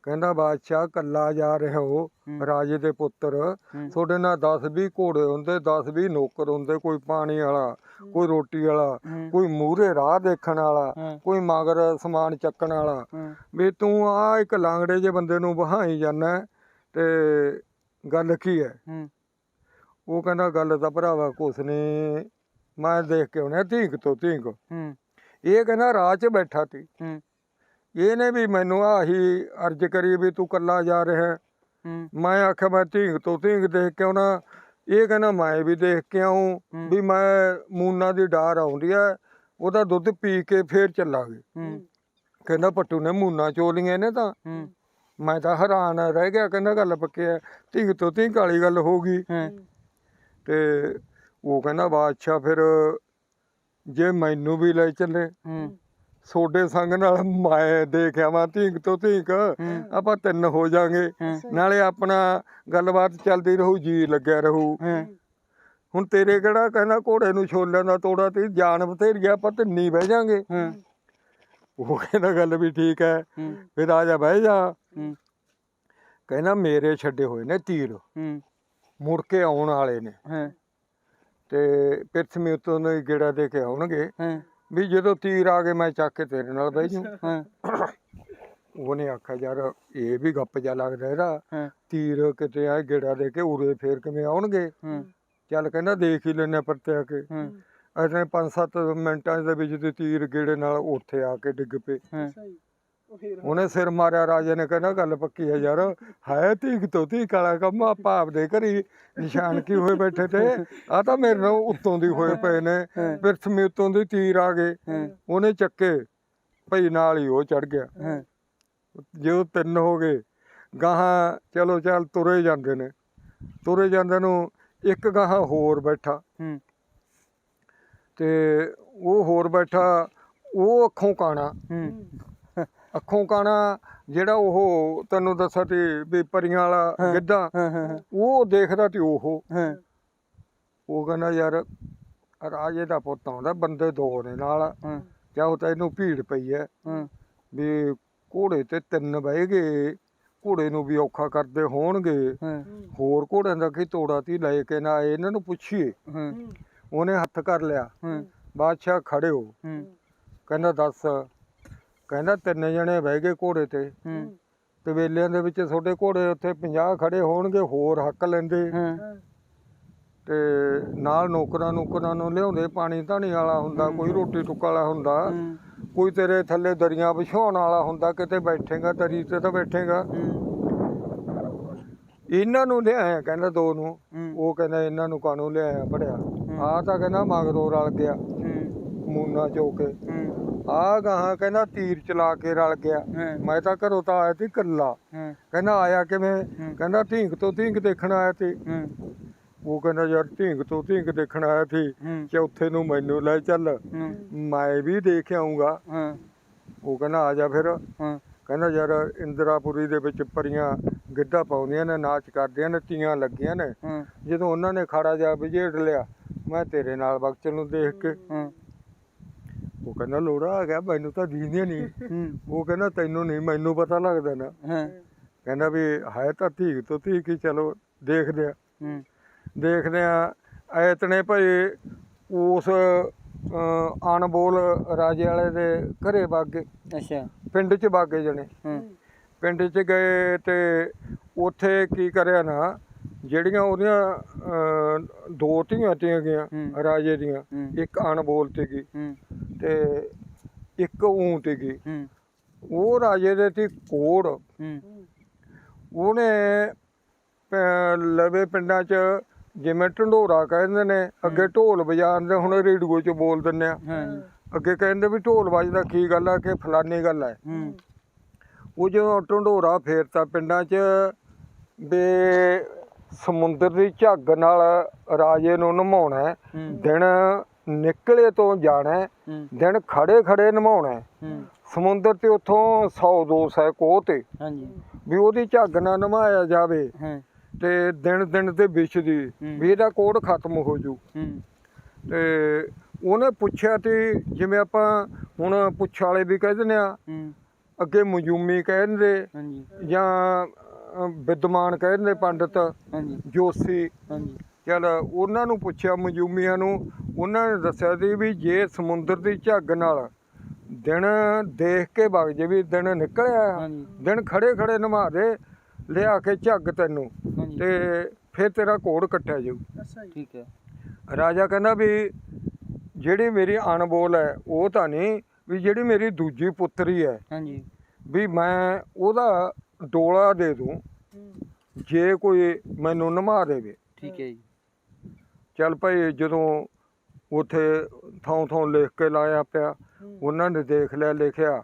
ਕਹਿੰਦਾ ਬਾਦਸ਼ਾਹ ਕੱਲਾ ਜਾ ਰਿਹਾ ਹੋ। ਰਾਜੇ ਦੇ ਪੁੱਤਰ। ਤੁਹਾਡੇ ਨਾਲ 10 20 ਘੋੜੇ ਹੁੰਦੇ 10 20 ਨੌਕਰ ਹੁੰਦੇ ਕੋਈ ਪਾਣੀ ਵਾਲਾ ਕੋਈ ਰੋਟੀ ਵਾਲਾ। ਕੋਈ ਮੂਹਰੇ ਰਾਹ ਦੇਖਣ ਵਾਲਾ। ਕੋਈ ਮਗਰ ਸਮਾਨ ਚੱਕਣ ਵਾਲਾ। ਵੀ ਤੂੰ ਆ ਇੱਕ ਲਾਂਗੜੇ ਜੇ ਬੰਦੇ ਨੂੰ ਬਹਾਈ ਜਾਂਦਾ ਤੇ ਗੱਲ ਕੀ ਹੂੰ। ਉਹ ਕਹਿੰਦਾ ਗੱਲ ਤਾਂ ਭਰਾਵਾ ਕੁਛ ਨਹੀਂ ਮੈਂ ਦੇਖ ਕੇ ਆਉਣਾ ਧੀਂਕ ਤੋਂ ਧੀਂਕ ਹੂੰ। ਇਹ ਕਹਿੰਦਾ ਰਾਹ 'ਚ ਬੈਠਾ ਸੀ ਹੂੰ। ਇਹਨੇ ਵੀ ਮੈਨੂੰ ਆਹੀ ਅਰਜ਼ ਕਰੀ ਵੀ ਤੂੰ ਕੱਲਾ ਜਾ ਰਿਹਾ। ਮੈਂ ਆਖਿਆ ਮੈਂ ਧੀਂਕ ਤੋਂ ਧੀਂਕ ਦੇਖ ਕੇ ਆਉਣਾ ਇਹ ਕਹਿੰਦਾ ਮੈਂ ਵੀ ਦੇਖ ਕੇ ਆਉਂ। ਵੀ ਮੈਂ ਮੂਨਾ ਦੀ ਡਾਰ ਆਉਂਦੀ ਆ ਉਹਦਾ ਦੁੱਧ ਪੀ ਕੇ ਫੇਰ ਚੱਲਾਂਗੇ ਹੂੰ। ਕਹਿੰਦਾ ਪੱਟੂ ਨੇ ਮੂਨਾ ਚੋਲੀਆਂ ਨੇ ਤਾਂ ਹੂੰ। ਮੈਂ ਤਾਂ ਹੈਰਾਨ ਰਹਿ ਗਿਆ ਕਹਿੰਦਾ ਗੱਲ ਪੱਕੀ ਹੈ ਧੀਂਕ ਤੋਂ ਧੀਂਕ ਵਾਲੀ ਗੱਲ ਹੋ ਗਈ ਹੂੰ। ਤੇ ਉਹ ਕਹਿੰਦਾ ਬਾਦਸ਼ਾਹ ਫਿਰ ਜੇ ਮੈਨੂੰ ਵੀ ਲੈ ਚੱਲੇ। ਸੋਡੇ ਸੰਗ ਨਾਲ ਮੈਂ ਦੇਖਿਆ ਮੈਂ ਧੀਂਕ ਤੋਂ ਧੀਂਕ। ਆਪਾਂ ਤਿੰਨ ਹੋ ਜਾਾਂਗੇ। ਨਾਲੇ ਆਪਣਾ ਗੱਲਬਾਤ ਚੱਲਦੀ ਰਹੂ ਜੀ ਲੱਗਿਆ ਰਹੂ। ਹੁਣ ਤੇਰੇ ਕਿਹੜਾ ਕਹਿੰਦਾ ਘੋੜੇ ਨੂੰ ਛੋਲਿਆਂ ਦਾ ਤੋੜਾ ਤੇ ਜਾਨ ਬਥੇਰੀ ਆ ਆਪਾਂ ਤਿੰਨੀ ਬਹਿ ਜਾਾਂਗੇ। ਉਹ ਕਹਿੰਦਾ ਗੱਲ ਵੀ ਠੀਕ ਹੈ। ਫਿਰ ਆ ਜਾ ਬਹਿ ਜਾ। ਕਹਿੰਦਾ ਮੇਰੇ ਛੱਡੇ ਹੋਏ ਨੇ ਤੀਰ। ਮੁੜ ਕੇ ਆਉਣ ਵਾਲੇ ਨੇ ਹੂੰ। ਤੇ ਪਿਰਥਮੀ ਉਤੋਂ ਨੂੰ ਹੀ ਗੇੜਾ ਦੇ ਕੇ ਆਉਣਗੇ ਹੂੰ। ਵੀ ਜਦੋਂ ਤੀਰ ਆ ਗਏ ਮੈਂ ਚੱਕ ਕੇ ਤੇਰੇ ਨਾਲ ਬਹਿ ਜੂ ਹੂੰ। ਉਹਨੇ ਆਖਿਆ ਯਾਰ ਇਹ ਵੀ ਗੱਪ ਜਾ ਲੱਗਦਾ ਇਹਦਾ। ਤੀਰ ਕਿਤੇ ਆ ਗੇੜਾ ਦੇ ਕੇ ਉਰੇ ਫੇਰ ਕਿਵੇਂ ਆਉਣਗੇ। ਚੱਲ ਕਹਿੰਦਾ ਦੇਖ ਹੀ ਲੈਨੇ ਪਰਤੇ ਆ ਕੇ ਹੂੰ। ਅਜੇ 5-7 ਮਿੰਟਾਂ ਦੇ ਵਿੱਚ ਤੇ ਤੀਰ ਗੇੜੇ ਨਾਲ ਉੱਥੇ ਆ ਕੇ ਡਿੱਗ ਪਏ। ਉਹਨੇ ਸਿਰ ਮਾਰਿਆ ਰਾਜੇ ਨੇ ਕਹਿੰਦਾ ਗੱਲ ਪੱਕੀ ਹੈ ਯਾਰ ਹੈ ਧੀਕ ਤੋਂ ਧੀਕ ਵਾਲਾ ਕੰਮ ਆਪਾਂ ਆਪਦੇ ਘਰੀ ਨਿਸ਼ਾਨ ਕੀ ਹੋਏ ਬੈਠੇ ਤੇ ਆ ਤਾਂ ਮੇਰੇ ਨਾਲ ਉੱਤੋਂ ਦੀ ਹੋਏ ਪਏ ਨੇ ਪਿਰਥਮੀ ਉੱਤੋਂ ਦੀ ਤੀਰ ਆ ਗਏ। ਉਹਨੇ ਚੱਕੇ ਭਈ ਨਾਲ ਹੀ ਉਹ ਚੜ ਗਿਆ। ਜੇ ਉਹ ਤਿੰਨ ਹੋ ਗਏ ਗਾਹਾਂ ਚਲੋ ਚੱਲ ਤੁਰੇ ਜਾਂਦੇ ਨੇ ਤੁਰੇ ਜਾਂਦੇ ਨੂੰ ਇੱਕ ਗਾਹਾਂ ਹੋਰ ਬੈਠਾ। ਤੇ ਉਹ ਹੋਰ ਬੈਠਾ ਉਹ ਅੱਖੋਂ ਕਾਣਾ। ਅੱਖੋਂ ਕਾਣਾ ਜਿਹੜਾ ਉਹ ਤੈਨੂੰ ਦੱਸਿਆ ਤੇ ਵੀ ਪਰੀਆਂ ਵਾਲਾ ਗਿੱਧਾ। ਉਹ ਦੇਖਦਾ ਤੇ ਉਹ। ਉਹ ਕਹਿੰਦਾ ਯਾਰ ਰਾਜੇ ਦਾ ਪੁੱਤ ਆਉਂਦਾ ਬੰਦੇ ਦੋ ਨੇ ਨਾਲ। ਚਾਹੋ ਤਾਂ ਇਹਨੂੰ ਭੀੜ ਪਈ ਹੂੰ। ਵੀ ਘੋੜੇ ਤੇ ਤਿੰਨ ਬਹਿ ਗਏ ਘੋੜੇ ਨੂੰ ਵੀ ਔਖਾ ਕਰਦੇ ਹੋਣਗੇ। ਹੋਰ ਘੋੜਿਆਂ ਦਾ ਕੀ ਤੋੜਾ ਤੀ ਲੈ ਕੇ ਨਾ ਆਏ ਇਹਨਾਂ ਨੂੰ ਪੁੱਛੀਏ। ਉਹਨੇ ਹੱਥ ਕਰ ਲਿਆ। ਬਾਦਸ਼ਾਹ ਖੜੇ ਹੂੰ। ਕਹਿੰਦਾ ਦੱਸ ਕਹਿੰਦਾ ਤਿੰਨ ਜਣੇ ਬਹਿ ਗਏ ਘੋੜੇ ਤੇ ਹੂੰ। ਤੇ ਵੇਲਿਆਂ ਦੇ ਵਿੱਚ ਤੁਹਾਡੇ ਘੋੜੇ ਉੱਥੇ 50 ਖੜੇ ਹੋਣਗੇ ਹੋਰ ਹੱਕ ਲੈਂਦੇ ਹੂੰ। ਤੇ ਨਾਲ ਨੌਕਰਾਂ ਨੌਕਰਾਂ ਨੂੰ ਲਿਆਉਂਦੇ ਪਾਣੀ ਧਾਣੀ ਵਾਲਾ ਹੁੰਦਾ ਕੋਈ ਰੋਟੀ ਟੁੱਕ ਵਾਲਾ ਹੁੰਦਾ। ਕੋਈ ਤੇਰੇ ਥੱਲੇ ਦਰੀਆਂ ਵਿਛਾਉਣ ਵਾਲਾ ਹੁੰਦਾ ਕਿਤੇ ਬੈਠੇਗਾ ਦਰੀ ਤੇ ਤਾਂ ਬੈਠੇਗਾ ਇਹਨਾਂ ਨੂੰ ਲਿਆਇਆ ਕਹਿੰਦਾ ਦੋ ਨੂੰ। ਉਹ ਕਹਿੰਦਾ ਇਹਨਾਂ ਨੂੰ ਕਾਨੂੰ ਲਿਆਇਆ ਪੜਿਆ ਆ ਤਾਂ ਕਹਿੰਦਾ ਮਗਰੋਂ ਰਲ ਗਿਆ। ਮੂਨਾ ਚੋ ਕੇ ਹੂੰ। ਆ ਗਾਹਾਂ ਕਹਿੰਦਾ ਤੀਰ ਚਲਾ ਕੇ ਰਲ ਗਿਆ। ਮੈਂ ਤਾਂ ਘਰੋਂ ਤਾਂ ਆਇਆ ਸੀ ਇਕੱਲਾ ਹੂੰ। ਕਹਿੰਦਾ ਆਇਆ ਕਿਵੇਂ। ਕਹਿੰਦਾ ਢੀਂਗ ਤੋਂ ਢੀਂਗ ਦੇਖਣ ਆਇਆ ਸੀ। ਉਹ ਕਹਿੰਦਾ ਯਾਰ ਢੀਂਗ ਤੋਂ ਢੀਂਗ ਦੇਖਣ ਆਇਆ ਸੀ। ਚੌਥੇ ਨੂੰ ਮੈਨੂੰ ਲੈ ਚੱਲ। ਮੈਂ ਵੀ ਦੇਖ ਆਉਂਗਾ। ਉਹ ਕਹਿੰਦਾ ਆ ਜਾ ਫਿਰ। ਕਹਿੰਦਾ ਯਾਰ ਇੰਦਰਾਪੁਰੀ ਦੇ ਵਿੱਚ ਪਰੀਆਂ ਗਿੱਧਾ ਪਾਉਂਦੀਆਂ ਨੇ ਨਾਚ ਕਰਦੀਆਂ ਨੇ ਤੀਆਂ ਲੱਗੀਆਂ ਨੇ। ਜਦੋਂ ਉਹਨਾਂ ਨੇ ਖਾੜਾ ਜਾ ਵਿਜੇੜ ਲਿਆ ਮੈਂ ਤੇਰੇ ਨਾਲ ਬਖਤਰ ਨੂੰ ਦੇਖ ਕੇ। ਉਹ ਕਹਿੰਦਾ ਲੋੜਾ ਆ ਗਿਆ ਮੈਨੂੰ ਤਾਂ ਦੀਂਦੀਆਂ ਨਹੀਂ। ਉਹ ਕਹਿੰਦਾ ਤੈਨੂੰ ਨਹੀਂ ਮੈਨੂੰ ਪਤਾ ਲੱਗਦਾ ਨਾ। ਕਹਿੰਦਾ ਵੀ ਹੈ ਤਾਂ ਧੀਕ ਤੋਂ ਧੀਕ ਹੀ ਚਲੋ ਦੇਖਦੇ ਆ ਹੂੰ। ਦੇਖਦੇ ਆ ਐਤਨੇ ਭਾਈ ਉਸ ਅਹ, ਅਣਬੋਲ ਰਾਜੇ ਵਾਲੇ ਦੇ ਘਰੇ ਬਾਗੇ ਅੱਛਾ ਪਿੰਡ 'ਚ ਬਾਗੇ ਜਣੇ ਹੂੰ। ਪਿੰਡ 'ਚ ਗਏ ਤੇ ਉੱਥੇ ਕੀ ਕਰਿਆ ਨਾ ਜਿਹੜੀਆਂ ਉਹਦੀਆਂ ਦੋ ਧੀਆਂ ਤੀਆਂ ਗਈਆਂ। ਰਾਜੇ ਦੀਆਂ। ਇੱਕ ਅਣਬੋਲ ਤੇ ਗਈ। ਤੇ ਇੱਕ ਊਂ ਤੇ ਗਈ। ਉਹ ਰਾਜੇ ਦੇ ਤੇ ਕੋੜ। ਉਹਨੇ ਲਵੇ ਪਿੰਡਾਂ 'ਚ ਜਿਵੇਂ ਢੰਡੋਰਾ ਕਹਿੰਦੇ ਨੇ ਅੱਗੇ ਢੋਲ ਵਜਾਉਂਦੇ ਹੁਣ ਰੇਡੀਓ 'ਚ ਬੋਲ ਦਿੰਦੇ ਆ। ਅੱਗੇ ਕਹਿੰਦੇ ਵੀ ਢੋਲ ਵੱਜਦਾ ਕੀ ਗੱਲ ਆ ਕਿ ਫਲਾਨੀ ਗੱਲ ਆ। ਉਹ ਜਦੋਂ ਢੰਡੋਰਾ ਫੇਰਤਾ ਪਿੰਡਾਂ 'ਚ ਵੀ ਸਮੁੰਦਰ ਦੀ ਝੱਗ ਨਾਲ ਰਾਜੇ ਨੂੰ ਨਮਾਉਣਾ ਹੈ। ਦਿਨ ਨਿਕਲੇ ਤੋਂ ਜਾਣਾ ਹੈ। ਦਿਨ ਖੜੇ ਖੜੇ ਨਮਾਉਣਾ ਹੈ। ਸਮੁੰਦਰ ਤੇ ਉੱਥੋਂ 100 200 ਕੋਹ ਤੇ ਹਾਂਜੀ ਵੀ ਉਹਦੀ ਝੱਗ ਨਾਲ ਨਮਾਇਆ ਜਾਵੇ ਹੂੰ। ਤੇ ਦਿਨ ਦਿਨ ਤੇ ਵਿਛਦੀ ਵੀ ਇਹਦਾ ਕੋਡ ਖਤਮ ਹੋ ਜੂ ਹੂੰ। ਤੇ ਉਹਨੇ ਪੁੱਛਿਆ ਤੇ ਜਿਵੇਂ ਆਪਾਂ ਹੁਣ ਪੁੱਛ ਵਾਲੇ ਵੀ ਕਹਿ ਦਿੰਦੇ ਆ ਹੂੰ। ਅੱਗੇ ਮਜੂਮੀ ਕਹਿੰਦੇ ਹਾਂਜੀ ਜਾਂ ਵਿਦਵਾਨ ਕਹਿੰਦੇ ਪੰਡਤ ਹਾਂਜੀ। ਜੋਸ਼ੀ। ਹਾਂਜੀ। ਚਲ ਉਹਨਾਂ ਨੂੰ ਪੁੱਛਿਆ ਮਜੂਮੀਆਂ ਨੂੰ ਉਹਨਾਂ ਨੇ ਦੱਸਿਆ ਸੀ ਵੀ ਜੇ ਸਮੁੰਦਰ ਦੀ ਝੱਗ ਨਾਲ ਦਿਨ ਦੇਖ ਕੇ ਵਗ ਜੇ ਵੀ ਦਿਨ ਨਿਕਲਿਆ ਹਾਂਜੀ। ਦਿਨ ਖੜੇ ਖੜੇ ਨਮਾ ਦੇ ਲਿਆ ਕੇ ਝੱਗ ਤੈਨੂੰ ਤੇ ਫਿਰ ਤੇਰਾ ਕੋੜ ਕੱਟਿਆ ਜਾਊ। ਠੀਕ ਹੈ। ਰਾਜਾ ਕਹਿੰਦਾ ਵੀ ਜਿਹੜੀ ਮੇਰੀ ਅਣਬੋਲ ਹੈ ਉਹ ਤਾਂ ਨਹੀਂ ਵੀ ਜਿਹੜੀ ਮੇਰੀ ਦੂਜੀ ਪੁੱਤਰੀ ਹੈ ਹਾਂਜੀ। ਵੀ ਮੈਂ ਉਹਦਾ ਡੋਲਾ ਦੇ ਦੂੰ। ਜੇ ਕੋਈ ਮੈਨੂੰ ਨਮਾ ਦੇਵੇ। ਠੀਕ ਹੈ ਜੀ। ਚੱਲ ਭਾਈ ਜਦੋਂ ਉਥੇ ਥਾਂ ਥਾਂ ਲਿਖ ਕੇ ਲਾਇਆ ਪਿਆ ਉਹਨਾਂ ਨੇ ਦੇਖ ਲਿਆ ਲਿਖਿਆ।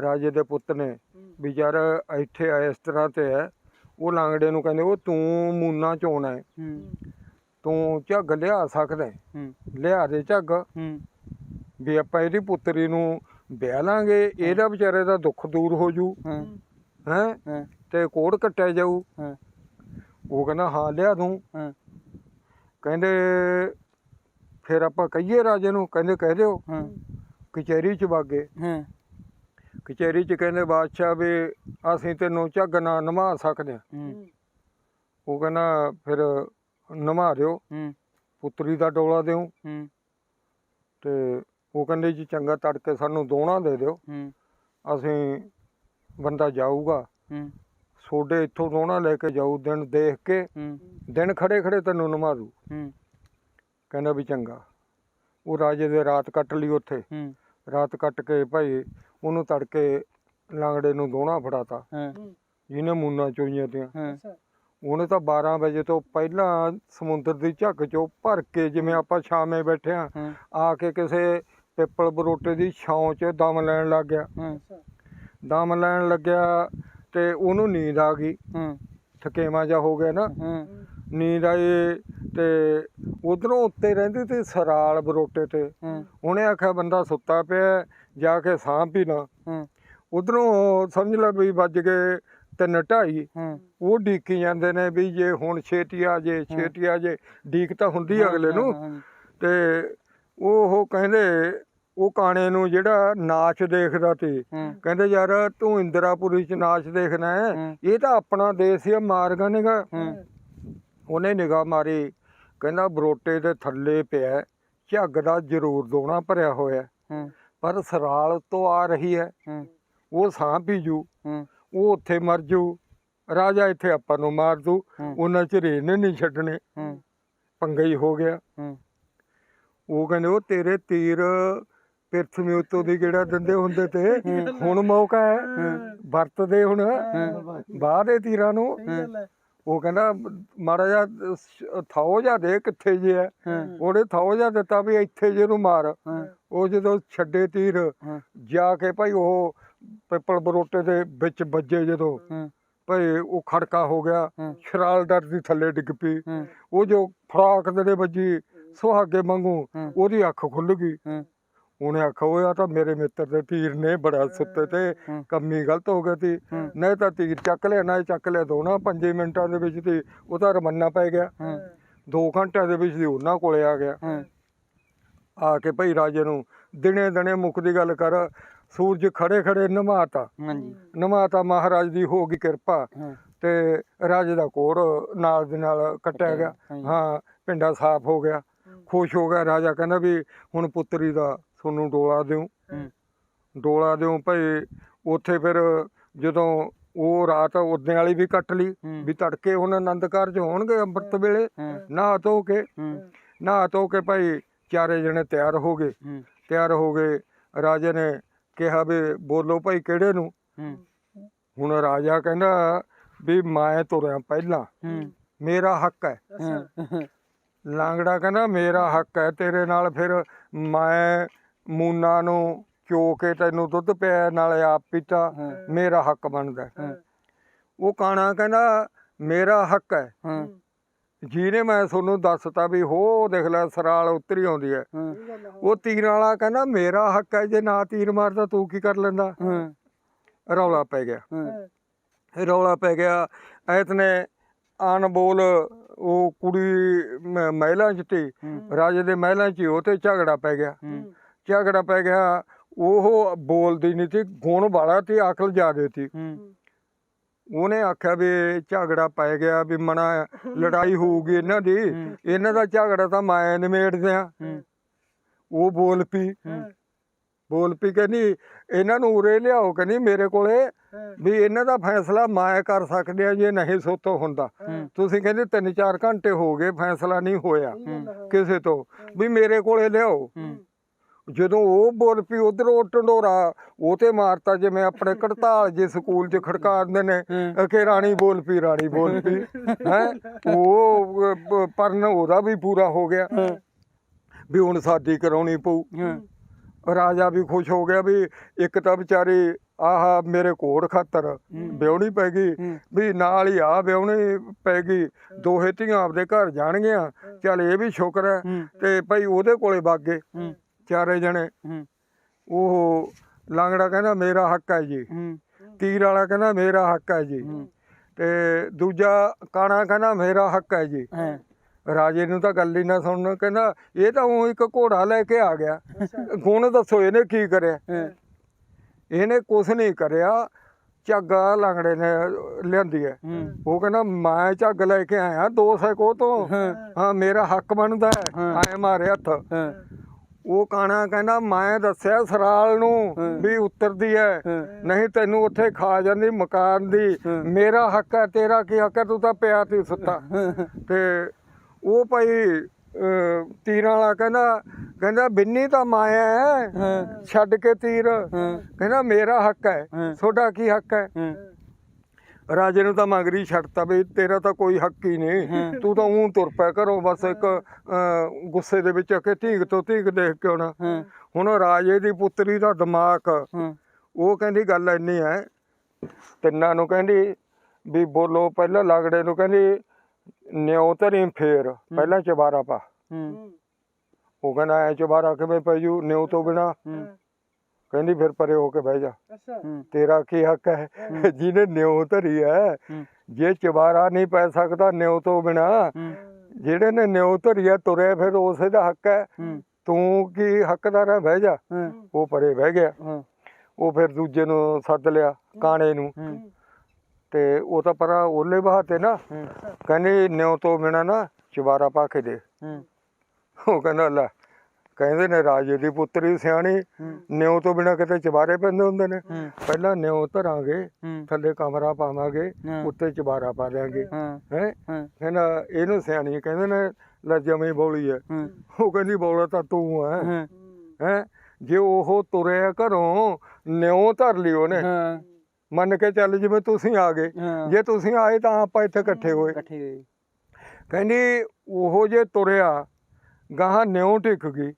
ਰਾਜੇ ਦੇ ਪੁੱਤ ਨੇ ਵੀ ਯਾਰ ਇੱਥੇ ਆ ਇਸ ਤਰ੍ਹਾਂ ਤੇ ਹੈ। ਉਹ ਲਾਂਗੜੇ ਨੂੰ ਕਹਿੰਦੇ ਉਹ ਤੂੰ ਮੂਨਾ ਚੋਣਾ ਹੈ। ਹੂੰ। ਤੂੰ ਝੱਗ ਲਿਆ ਸਕਦਾ ਲਿਆ ਦੇ ਝੱਗ। ਵੀ ਆਪਾਂ ਇਹਦੀ ਪੁੱਤਰੀ ਨੂੰ ਵਿਆਹ ਲਾਂਗੇ ਇਹਦਾ ਵਿਚਾਰੇ ਦਾ ਦੁੱਖ ਦੂਰ ਹੋ ਜੂ। ਹਾਂ? ਤੇ ਕੋੜ ਕੱਟਿਆ ਜਾਊ। ਹਾਂ। ਉਹ ਕਹਿੰਦਾ ਹਾਂ ਲਿਆ ਦੂੰ। ਹਾਂ। ਕਹਿੰਦੇ ਫਿਰ ਆਪਾਂ ਕਹੀਏ ਰਾਜੇ ਨੂੰ ਕਹਿੰਦੇ ਕਹਿ ਦਿਓ ਹਾਂ। ਕਚਹਿਰੀ ਚ ਵਾਗੇ ਹਾਂ। ਕਚਹਿਰੀ ਚ ਕਹਿੰਦੇ ਬਾਦਸ਼ਾਹ ਵੀ ਅਸੀਂ ਤੈਨੂੰ ਝੱਗ ਨਾ ਨਮਾ ਸਕਦੇ ਹਾਂ। ਹੂੰ। ਉਹ ਕਹਿੰਦਾ ਫਿਰ ਨਮਾ ਦਿਓ। ਹੂੰ। ਪੁੱਤਰੀ ਦਾ ਡੋਲਾ ਦਿਓ ਹੂੰ। ਤੇ ਉਹ ਕਹਿੰਦੇ ਜੀ ਚੰਗਾ ਤੜਕੇ ਸਾਨੂੰ ਦੋਣਾ ਦੇ ਦਿਓ। ਹੂੰ। ਅਸੀਂ ਬੰਦਾ ਜਾਊਗਾ। ਹੂੰ। ਸੋਡੇ ਇੱਥੋਂ ਦੋਣਾ ਲੈ ਕੇ ਜਾਊ ਦਿਨ ਦੇਖ ਕੇ ਹੂੰ। ਦਿਨ ਖੜੇ ਖੜੇ ਤੈਨੂੰ ਨਮਾ ਦੂ ਹੂੰ। ਕਹਿੰਦਾ ਵੀ ਚੰਗਾ। ਉਹ ਰਾਜੇ ਦੇ ਰਾਤ ਕੱਟ ਲਈ ਉੱਥੇ। ਹੂੰ। ਰਾਤ ਕੱਟ ਕੇ ਭਾਈ ਉਹਨੂੰ ਤੜਕੇ ਲਾਂਗੜੇ ਨੂੰ ਦੋਣਾ ਫੜਾਤਾ। ਹਾਂ। ਜਿਹਨੇ ਮੂਨਾ ਚੋਈਆਂ ਤੀਆਂ। ਹਾਂ। ਉਹਨੇ ਤਾਂ 12 ਵਜੇ ਤੋਂ ਪਹਿਲਾਂ ਸਮੁੰਦਰ ਦੀ ਝੱਗ ਚੋਂ ਭਰ ਕੇ ਜਿਵੇਂ ਆਪਾਂ ਛਾਵੇਂ ਬੈਠੇ ਆ ਹਾਂ। ਆ ਕੇ ਕਿਸੇ ਪਿੱਪਲ ਬਰੋਟੇ ਦੀ ਛਾਂ 'ਚ ਦਮ ਲੈਣ ਲੱਗ ਗਿਆ। ਹਾਂ। ਦਮ ਲੈਣ ਲੱਗਿਆ ਤੇ ਉਹਨੂੰ ਨੀਂਦ ਆ ਗਈ। ਹਾਂ। ਥਕੇਵਾ ਜਾ ਹੋ ਗਿਆ ਨਾ। ਹਾਂ। ਨੀਂਦ ਆਈ ਤੇ ਉਧਰੋਂ ਉੱਤੇ ਰਹਿੰਦੀ ਤੇ ਸਰਾਲ ਬਰੋਟੇ ਤੇ। ਹਾਂ। ਉਹਨੇ ਆਖਿਆ ਬੰਦਾ ਸੁੱਤਾ ਪਿਆ ਜਾ ਕੇ ਸਾਹ ਪੀ ਲਾ। ਹਾਂ। ਉਧਰੋਂ ਸਮਝ ਲੈ ਵੀ ਵੱਜ ਗਏ ਤਿੰਨ ਢਾਈ। ਹਾਂ। ਉਹ ਡੀਕੀ ਜਾਂਦੇ ਨੇ ਵੀ ਜੇ ਹੁਣ ਛੇਤੀ ਆ ਜੇ ਛੇਤੀ ਆ ਜੇ। ਡੀਕ ਤਾਂ ਹੁੰਦੀ ਅਗਲੇ ਨੂੰ। ਤੇ ਉਹ ਉਹ ਕਹਿੰਦੇ ਉਹ ਕਾਣੇ ਨੂੰ ਜਿਹੜਾ ਨਾਚ ਦੇਖਦਾ ਤੇ ਕਹਿੰਦੇ ਯਾਰ ਤੂੰ ਇੰਦਰਾਪੁਰੀ ਚ ਨਾਚ ਦੇਖਣਾ ਹੈ। ਇਹ ਤਾਂ ਆਪਣਾ ਦੇਸ਼ ਹੀ ਮਾਰਗਾ ਨਿਗਾ। ਉਹਨੇ ਨਿਗਾਹ ਮਾਰੀ ਕਹਿੰਦਾ ਬਰੋਟੇ ਦੇ ਥੱਲੇ ਪਿਆ ਝੱਗ ਦਾ ਜ਼ਰੂਰ ਦੋਣਾ ਭਰਿਆ ਹੋਇਆ ਪਰ ਸਰਾਲ ਤੋਂ ਆ ਰਹੀ ਹੈ। ਉਹ ਸਾਹ ਪੀਜੂ ਉਹ ਉੱਥੇ ਮਰ ਜੂ। ਰਾਜਾ ਇੱਥੇ ਆਪਾਂ ਨੂੰ ਮਾਰ ਦੂ। ਉਹਨਾਂ ਚ ਇਹਨੇ ਨਹੀਂ ਛੱਡਣੇ। ਪੰਗਾ ਹੀ ਹੋ ਗਿਆ। ਉਹ ਕਹਿੰਦੇ ਉਹ ਤੇਰੇ ਤੀਰ ਪਿਰਥਵੀ ਉੱਤੋਂ ਦੀ ਕਿਹੜਾ ਦਿੰਦੇ ਹੁੰਦੇ ਤੇ ਹੁਣ ਮੌਕਾ ਹੈ ਵਰਤਦੇ ਹੁਣ ਬਾਹਰ ਦੇ ਤੀਰਾਂ ਨੂੰ। ਉਹ ਕਹਿੰਦਾ ਮਾੜਾ ਜਿਹਾ ਥਾਓ ਜਾ ਦੇ ਕਿੱਥੇ ਜੇ ਹੈ। ਉਹਨੇ ਥਾਓ ਜਾ ਦਿੱਤਾ ਵੀ ਇੱਥੇ ਜੇ ਨੂੰ ਮਾਰ। ਉਹ ਜਦੋਂ ਛੱਡੇ ਤੀਰ ਜਾ ਕੇ ਭਾਈ ਉਹ ਪਿੱਪਲ ਬਰੋਟੇ ਦੇ ਵਿੱਚ ਵੱਜੇ ਜਦੋਂ। ਭਾਈ ਉਹ ਖੜਕਾ ਹੋ ਗਿਆ। ਸ਼ਰਾਲ ਡਰ ਦੀ ਥੱਲੇ ਡਿੱਗ ਪਈ। ਉਹ ਜੋ ਫਰਾਕ ਦੇ ਵੱਜੀ ਸੁਹਾਗੇ ਵਾਂਗੂ। ਉਹਦੀ ਅੱਖ ਖੁੱਲ ਗਈ। ਉਹਨੇ ਆਖਿਆ ਉਹ ਆ ਤਾਂ ਮੇਰੇ ਮਿੱਤਰ ਦੇ ਤੀਰ ਨੇ ਬੜਾ ਸੁੱਤੇ ਤੇ। ਕੰਮੀ ਗਲਤ ਹੋ ਗਈ ਤੀ ਹਾਂ। ਨਹੀਂ ਤਾਂ ਤੀਰ ਚੱਕ ਲਿਆ ਨਾ ਚੱਕ ਲਿਆ ਦੋਣਾ ਪੰਜੇ ਮਿੰਟਾਂ ਦੇ ਵਿੱਚ ਤੇ ਉਹਦਾ ਰਮੰਨਾ ਪੈ ਗਿਆ। ਹਾਂ। ਦੋ ਘੰਟਿਆਂ ਦੇ ਵਿੱਚ ਦੀ ਉਹਨਾਂ ਕੋਲੇ ਆ ਗਿਆ। ਆ ਕੇ ਭਾਈ ਰਾਜੇ ਨੂੰ ਦਿਨੇ ਦਿਨੇ ਮੁੱਖ ਦੀ ਗੱਲ ਕਰ ਸੂਰਜ ਖੜੇ ਖੜੇ ਨਮਾਤਾ। ਹਾਂਜੀ। ਨਮਾਤਾ ਮਹਾਰਾਜ ਦੀ ਹੋ ਗਈ ਕਿਰਪਾ। ਤੇ ਰਾਜੇ ਦਾ ਕੋੜ ਨਾਲ ਦੇ ਨਾਲ ਕੱਟਿਆ ਗਿਆ। ਹਾਂ ਪਿੰਡਾ ਸਾਫ਼ ਹੋ ਗਿਆ। ਖੁਸ਼ ਹੋ ਗਿਆ। ਰਾਜਾ ਕਹਿੰਦਾ ਵੀ ਹੁਣ ਪੁੱਤਰੀ ਦਾ ਤੁਹਾਨੂੰ ਡੋਲਾ ਦਿਉ। ਹੂੰ। ਡੋਲਾ ਦਿਉ ਭਾਈ ਉੱਥੇ ਫਿਰ ਜਦੋਂ ਉਹ ਰਾਤ ਉਦਨੇ ਵਾਲੀ ਵੀ ਕੱਟ ਲਈ। ਵੀ ਤੜਕੇ ਹੁਣ ਆਨੰਦ ਕਾਰਜ ਹੋਣਗੇ ਅੰਮ੍ਰਿਤ ਵੇਲੇ। ਨਹਾ ਧੋ ਕੇ। ਨਹਾ ਧੋ ਕੇ ਭਾਈ ਚਾਰੇ ਜਣੇ ਤਿਆਰ ਹੋ ਗਏ। ਤਿਆਰ ਹੋ ਗਏ। ਰਾਜੇ ਨੇ ਕਿਹਾ ਵੀ ਬੋਲੋ ਭਾਈ ਕਿਹੜੇ ਨੂੰ? ਹੁਣ ਰਾਜਾ ਕਹਿੰਦਾ ਵੀ ਮੈਂ ਤੁਰਿਆ ਪਹਿਲਾਂ। ਮੇਰਾ ਹੱਕ ਹਾਂ। ਲਾਂਗੜਾ ਕਹਿੰਦਾ ਮੇਰਾ ਹੱਕ ਹੈ ਤੇਰੇ ਨਾਲ ਫਿਰ ਮੈਂ ਮੂਨਾ ਨੂੰ ਚੋ ਕੇ ਤੈਨੂੰ ਦੁੱਧ ਪਿਆ ਨਾਲੇ ਆਪ ਪੀਤਾ। ਮੇਰਾ ਹੱਕ ਬਣਦਾ। ਉਹ ਕਾਣਾ ਕਹਿੰਦਾ ਮੇਰਾ ਹੱਕ ਹੈ। ਜਿਹਨੇ ਮੈਂ ਤੁਹਾਨੂੰ ਦੱਸਤਾ ਵੀ ਹੋ ਦੇਖ ਲੈ ਸਰਾਲ ਉਤਰੀ ਆਉਂਦੀ ਹੈ। ਉਹ ਤੀਰ ਵਾਲਾ ਕਹਿੰਦਾ ਮੇਰਾ ਹੱਕ ਹੈ ਜੇ ਨਾ ਤੀਰ ਮਾਰਦਾ ਤੂੰ ਕੀ ਕਰ ਲੈਂਦਾ? ਰੌਲਾ ਪੈ ਗਿਆ। ਰੌਲਾ ਪੈ ਗਿਆ। ਐਤ ਨੇ ਆਨ ਬੋਲ ਉਹ ਕੁੜੀ ਮਹਿਲਾ ਚ ਤੇ। ਰਾਜੇ ਦੇ ਮਹਿਲਾਂ ਚ ਹੀ ਉਹ ਤੇ ਝਗੜਾ ਪੈ ਗਿਆ। ਝਗੜਾ ਪੈ ਗਿਆ ਉਹ ਬੋਲਦੀ ਨਹੀਂ ਸੀ ਗੁਣ ਵਾਲਾ ਤੇ ਅਕਲ ਜ਼ਿਆਦੇ ਸੀ। ਉਹਨੇ ਆਖਿਆ ਵੀ ਝਗੜਾ ਪੈ ਗਿਆ ਵੀ ਮਨਾ ਲੜਾਈ ਹੋਊਗੀ ਇਹਨਾਂ ਦੀ। ਇਹਨਾਂ ਦਾ ਝਗੜਾ ਤਾਂ ਮੈਂ ਨਿਮੇੜਦੇ ਆ ਉਹ ਬੋਲ ਪਈ। ਹੂੰ। ਬੋਲ ਪਈ ਕਹਿੰਦੀ ਇਹਨਾਂ ਨੂੰ ਉਰੇ ਲਿਆਓ ਕਹਿੰਦੀ ਮੇਰੇ ਕੋਲੇ ਵੀ ਇਹਨਾਂ ਦਾ ਫੈਸਲਾ ਮੈਂ ਕਰ ਸਕਦੇ ਆ ਜੇ ਨਹੀਂ ਸੋਤੋਂ ਹੁੰਦਾ। ਤੁਸੀਂ ਕਹਿੰਦੇ 3-4 ਘੰਟੇ ਹੋ ਗਏ ਫੈਸਲਾ ਨਹੀਂ ਹੋਇਆ ਕਿਸੇ ਤੋਂ ਵੀ ਮੇਰੇ ਕੋਲੇ ਲਿਆਓ। ਜਦੋਂ ਉਹ ਬੋਲ ਪਈ ਉਧਰੋਂ ਟੰਡੋਰਾ ਉਹ ਤੇ ਮਾਰਤਾ ਜਿਵੇਂ ਆਪਣੇ ਕੜਤਾਲ ਜੇ ਸਕੂਲ 'ਚ ਖੜਕਾ ਦਿੰਦੇ ਨੇ। ਕਿ ਰਾਣੀ ਬੋਲ ਪਈ ਰਾਣੀ ਬੋਲ ਪਈ। ਹੈ? ਉਹ ਪ- ਪਰਨ ਉਹਦਾ ਵੀ ਪੂਰਾ ਹੋ ਗਿਆ। ਵੀ ਹੁਣ ਸ਼ਾਦੀ ਕਰਾਉਣੀ ਪਊ। ਰਾਜਾ ਵੀ ਖੁਸ਼ ਹੋ ਗਿਆ ਵੀ ਇੱਕ ਤਾਂ ਵਿਚਾਰੀ ਆਹ ਮੇਰੇ ਕੋੜ ਖਾਤਰ ਵਿਆਹਣੀ ਪੈ ਗਈ। ਵੀ ਨਾਲ ਹੀ ਆ ਵਿਆਹਣੀ ਪੈ ਗਈ। ਦੋਹੇ ਧੀਆਂ ਆਪਦੇ ਘਰ ਜਾਣਗੀਆਂ। ਚੱਲ ਇਹ ਵੀ ਸ਼ੁਕਰ ਹੈ ਤੇ ਭਾਈ ਉਹਦੇ ਕੋਲੇ ਵਗ ਚਾਰੇ ਜਣੇ। ਹੂੰ। ਉਹ ਲਾਂਗੜਾ ਕਹਿੰਦਾ ਮੇਰਾ ਹੱਕ ਹੈ ਜੀ। ਹੂੰ। ਤੀਰ ਵਾਲਾ ਕਹਿੰਦਾ ਮੇਰਾ ਹੱਕ ਹੈ ਜੀ। ਤੇ ਦੂਜਾ ਕਾਣਾ ਕਹਿੰਦਾ ਮੇਰਾ ਹੱਕ ਹੈ ਜੀ। ਰਾਜੇ ਨੂੰ ਤਾਂ ਗੱਲ ਹੀ ਨਾ ਸੁਣਨ ਕਹਿੰਦਾ ਇਹ ਤਾਂ ਉਹ ਇੱਕ ਘੋੜਾ ਲੈ ਕੇ ਆ ਗਿਆ। ਗੁਣ ਦੱਸੋ ਇਹਨੇ ਕੀ ਕਰਿਆ? ਇਹਨੇ ਕੁਛ ਨਹੀਂ ਕਰਿਆ। ਝੱਗਾ ਲੰਗੜੇ ਨੇ ਲਿਆਂਦੀ ਹੈ। ਉਹ ਕਹਿੰਦਾ ਮੈਂ ਝੱਗ ਲੈ ਕੇ ਆਇਆ ਦੋ ਸੈਕੋ ਤੋਂ। ਹਾਂ। ਮੇਰਾ ਹੱਕ ਬਣਦਾ ਹੈ। ਐ ਮਾਰੇ ਹੱਥ। ਉਹ ਕਾਣਾ ਕਹਿੰਦਾ ਮੈਂ ਦੱਸਿਆ ਸਰਾਲ ਨੂੰ। ਵੀ ਉੱਤਰਦੀ ਹਾਂ। ਨਹੀਂ ਤੈਨੂੰ ਉੱਥੇ ਖਾ ਜਾਂਦੀ ਮਕਾਨ ਦੀ। ਮੇਰਾ ਹੱਕ ਹੈ ਤੇਰਾ ਕੀ ਹੱਕ ਹੈ ਤੂੰ ਤਾਂ ਪਿਆ ਤੀ ਸੁੱਤਾ। ਤੇ ਉਹ ਭਾਈ ਤੀਰਾਂ ਵਾਲਾ ਕਹਿੰਦਾ ਕਹਿੰਦਾ ਬਿੰਨੀ ਤਾਂ ਮਾਇਆ ਹੈ ਹਾਂ। ਛੱਡ ਕੇ ਤੀਰ। ਕਹਿੰਦਾ ਮੇਰਾ ਹੱਕ ਹੈ। ਤੁਹਾਡਾ ਕੀ ਹੱਕ ਹਾਂ। ਰਾਜੇ ਨੂੰ ਤਾਂ ਮਗਰੀ ਛੱਡਤਾ ਵੀ ਤੇਰਾ ਤਾਂ ਕੋਈ ਹੱਕ ਹੀ ਨਹੀਂ। ਤੂੰ ਤਾਂ ਉਂ ਤੁਰ ਪਿਆ ਘਰੋਂ ਬਸ ਇੱਕ ਗੁੱਸੇ ਦੇ ਵਿੱਚ ਕਿ ਧੀਕ ਤੋਂ ਧੀਕ ਦੇਖ ਕੇ ਆਉਣਾ। ਹੁਣ ਰਾਜੇ ਦੀ ਪੁੱਤਰੀ ਦਾ ਦਿਮਾਗ ਉਹ ਕਹਿੰਦੀ ਗੱਲ ਇੰਨੀ ਹੈ ਤਿੰਨਾਂ ਨੂੰ ਕਹਿੰਦੀ ਵੀ ਬੋਲੋ ਪਹਿਲਾਂ ਲਗੜੇ ਨੂੰ ਕਹਿੰਦੀ ਨਿਉ ਧਰੀ ਫੇਰ ਪਹਿਲਾਂ ਚਬਾਰਾ ਪਾ। ਉਹ ਕਹਿੰਦਾ ਐ ਚਬਾਰਾ ਕਿਵੇਂ ਪੈ ਜੂ ਨਿਉ ਤੋਂ ਬਿਨਾ। ਕਹਿੰਦੀ ਫਿਰ ਪਰੇ ਹੋ ਕੇ ਬਹਿ ਜਾ। ਤੇਰਾ ਕੀ ਹੱਕ ਹੈ? ਜਿਹਨੇ ਨਿਉ ਧਰੀ ਹੈ ਜੇ ਚਬਾਰਾ ਨਹੀਂ ਪੈ ਸਕਦਾ ਨਿਉ ਤੋਂ ਬਿਨਾ ਜਿਹੜੇ ਨੇ ਨਿਉ ਧਰੀ ਹੈ ਤੁਰੇ ਫਿਰ ਉਸੇ ਦਾ ਹੱਕ ਹੈ। ਤੂੰ ਕੀ ਹੱਕਦਾਰ ਹੈ? ਬਹਿ ਜਾ। ਉਹ ਪਰੇ ਬਹਿ ਗਿਆ। ਉਹ ਫਿਰ ਦੂਜੇ ਨੂੰ ਸੱਦ ਲਿਆ ਕਾਣੇ ਨੂੰ। ਤੇ ਉਹ ਤਾਂ ਪਰਾਂ ਓਲੇ ਬਹਾਤੇ ਨਾ। ਕਹਿੰਦੇ ਨਿਉ ਤੋਂ ਬਿਨਾ ਨਾ ਚਵਾਰਾ ਪਾ ਕੇ ਦੇ। ਉਹ ਕਹਿੰਦਾ ਲੈ ਕਹਿੰਦੇ ਨੇ ਰਾਜੇ ਦੀ ਪੁੱਤਰੀ ਸਿਆਣੀ ਨਿਉ ਤੋਂ ਬਿਨਾ ਕਿਤੇ ਚਵਾਰੇ ਪੈਂਦੇ ਹੁੰਦੇ ਨੇ। ਪਹਿਲਾਂ ਨਿਉ ਧਰਾਂਗੇ ਥੱਲੇ ਕਮਰਾ ਪਾਵਾਂਗੇ। ਉੱਤੇ ਚਵਾਰਾ ਪਾ ਦਿਆਂਗੇ। ਹਾਂ। ਕਹਿੰਦਾ ਇਹਨੂੰ ਸਿਆਣੀ ਕਹਿੰਦੇ ਨੇ ਲੈ ਜਮੀ ਬੋਲੀ ਹੈ ਹੂੰ। ਉਹ ਕਹਿੰਦੀ ਬੋਲਾ ਤਾਂ ਤੂੰ ਹੈ। ਹਾਂ? ਜੇ ਉਹ ਤੁਰਿਆ ਘਰੋਂ ਨਿਉ ਧਰ ਉਹਨੇ ਹਾਂ। ਮੰਨ ਕੇ ਚੱਲ ਜਿਵੇਂ ਤੁਸੀਂ ਆ ਗਏ। ਜੇ ਤੁਸੀਂ ਆਏ ਤਾਂ ਆਪਾਂ ਇੱਥੇ ਇਕੱਠੇ ਹੋਏ। ਕਹਿੰਦੀ ਉਹ ਜੇ ਤੁਰਿਆ ਗਾਹਾਂ ਨਿਉ ਟਿਕ ਗਈ।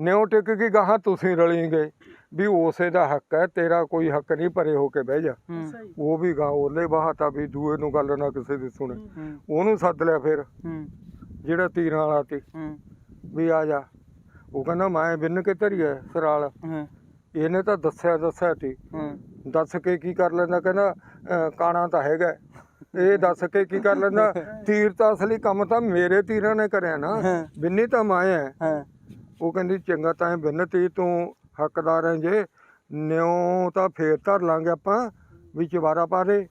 ਨਿਉ ਟਿਕ ਗਈ ਗਾਹਾਂ ਤੁਸੀਂ ਰਲੀ ਗਏ। ਵੀ ਉਸੇ ਦਾ ਹੱਕ ਹੈ ਤੇਰਾ ਕੋਈ ਹੱਕ ਨਹੀਂ ਪਰੇ ਹੋ ਕੇ ਬਹਿ ਜਾ। ਉਹ ਵੀ ਗਾਂ ਉਹਲੇ ਬਹਾਤਾ ਵੀ ਦੂਏ ਨੂੰ ਗੱਲ ਨਾ ਕਿਸੇ ਦੀ ਸੁਣੇ। ਉਹਨੂੰ ਸੱਦ ਲਿਆ ਫਿਰ। ਜਿਹੜਾ ਤੀਰਾਂ ਵਾਲਾ ਹੂੰ। ਵੀ ਆ ਜਾ। ਉਹ ਕਹਿੰਦਾ ਮੈਂ ਬਿੰਨ ਕੇ ਧਰੀਆ ਸਰਾਲ। ਇਹਨੇ ਤਾਂ ਦੱਸਿਆ ਦੱਸਿਆ ਸੀ। ਦੱਸ ਕੇ ਕੀ ਕਰ ਲੈਂਦਾ? ਕਹਿੰਦਾ ਕਾਣਾ ਤਾਂ ਹੈਗਾ। ਇਹ ਦੱਸ ਕੇ ਕੀ ਕਰ ਲੈਂਦਾ? ਤੀਰ ਤਾਂ ਅਸਲੀ ਕੰਮ ਤਾਂ ਮੇਰੇ ਤੀਰਾਂ ਨੇ ਕਰਿਆ ਨਾ। ਬਿੰਨੀ ਤਾਂ ਮੈਂ ਹੈ। ਉਹ ਕਹਿੰਦੀ ਚੰਗਾ ਤਾਂ ਇਹ ਬਿੰਨ ਤੀ ਹੱਕਦਾਰ ਹੈ ਜੇ। ਨਿਉ ਤਾਂ ਫੇਰ ਧਰ ਲਾਂਗੇ ਆਪਾਂ ਵੀ ਚਵਾਰਾ ਪਾ ਦੇ।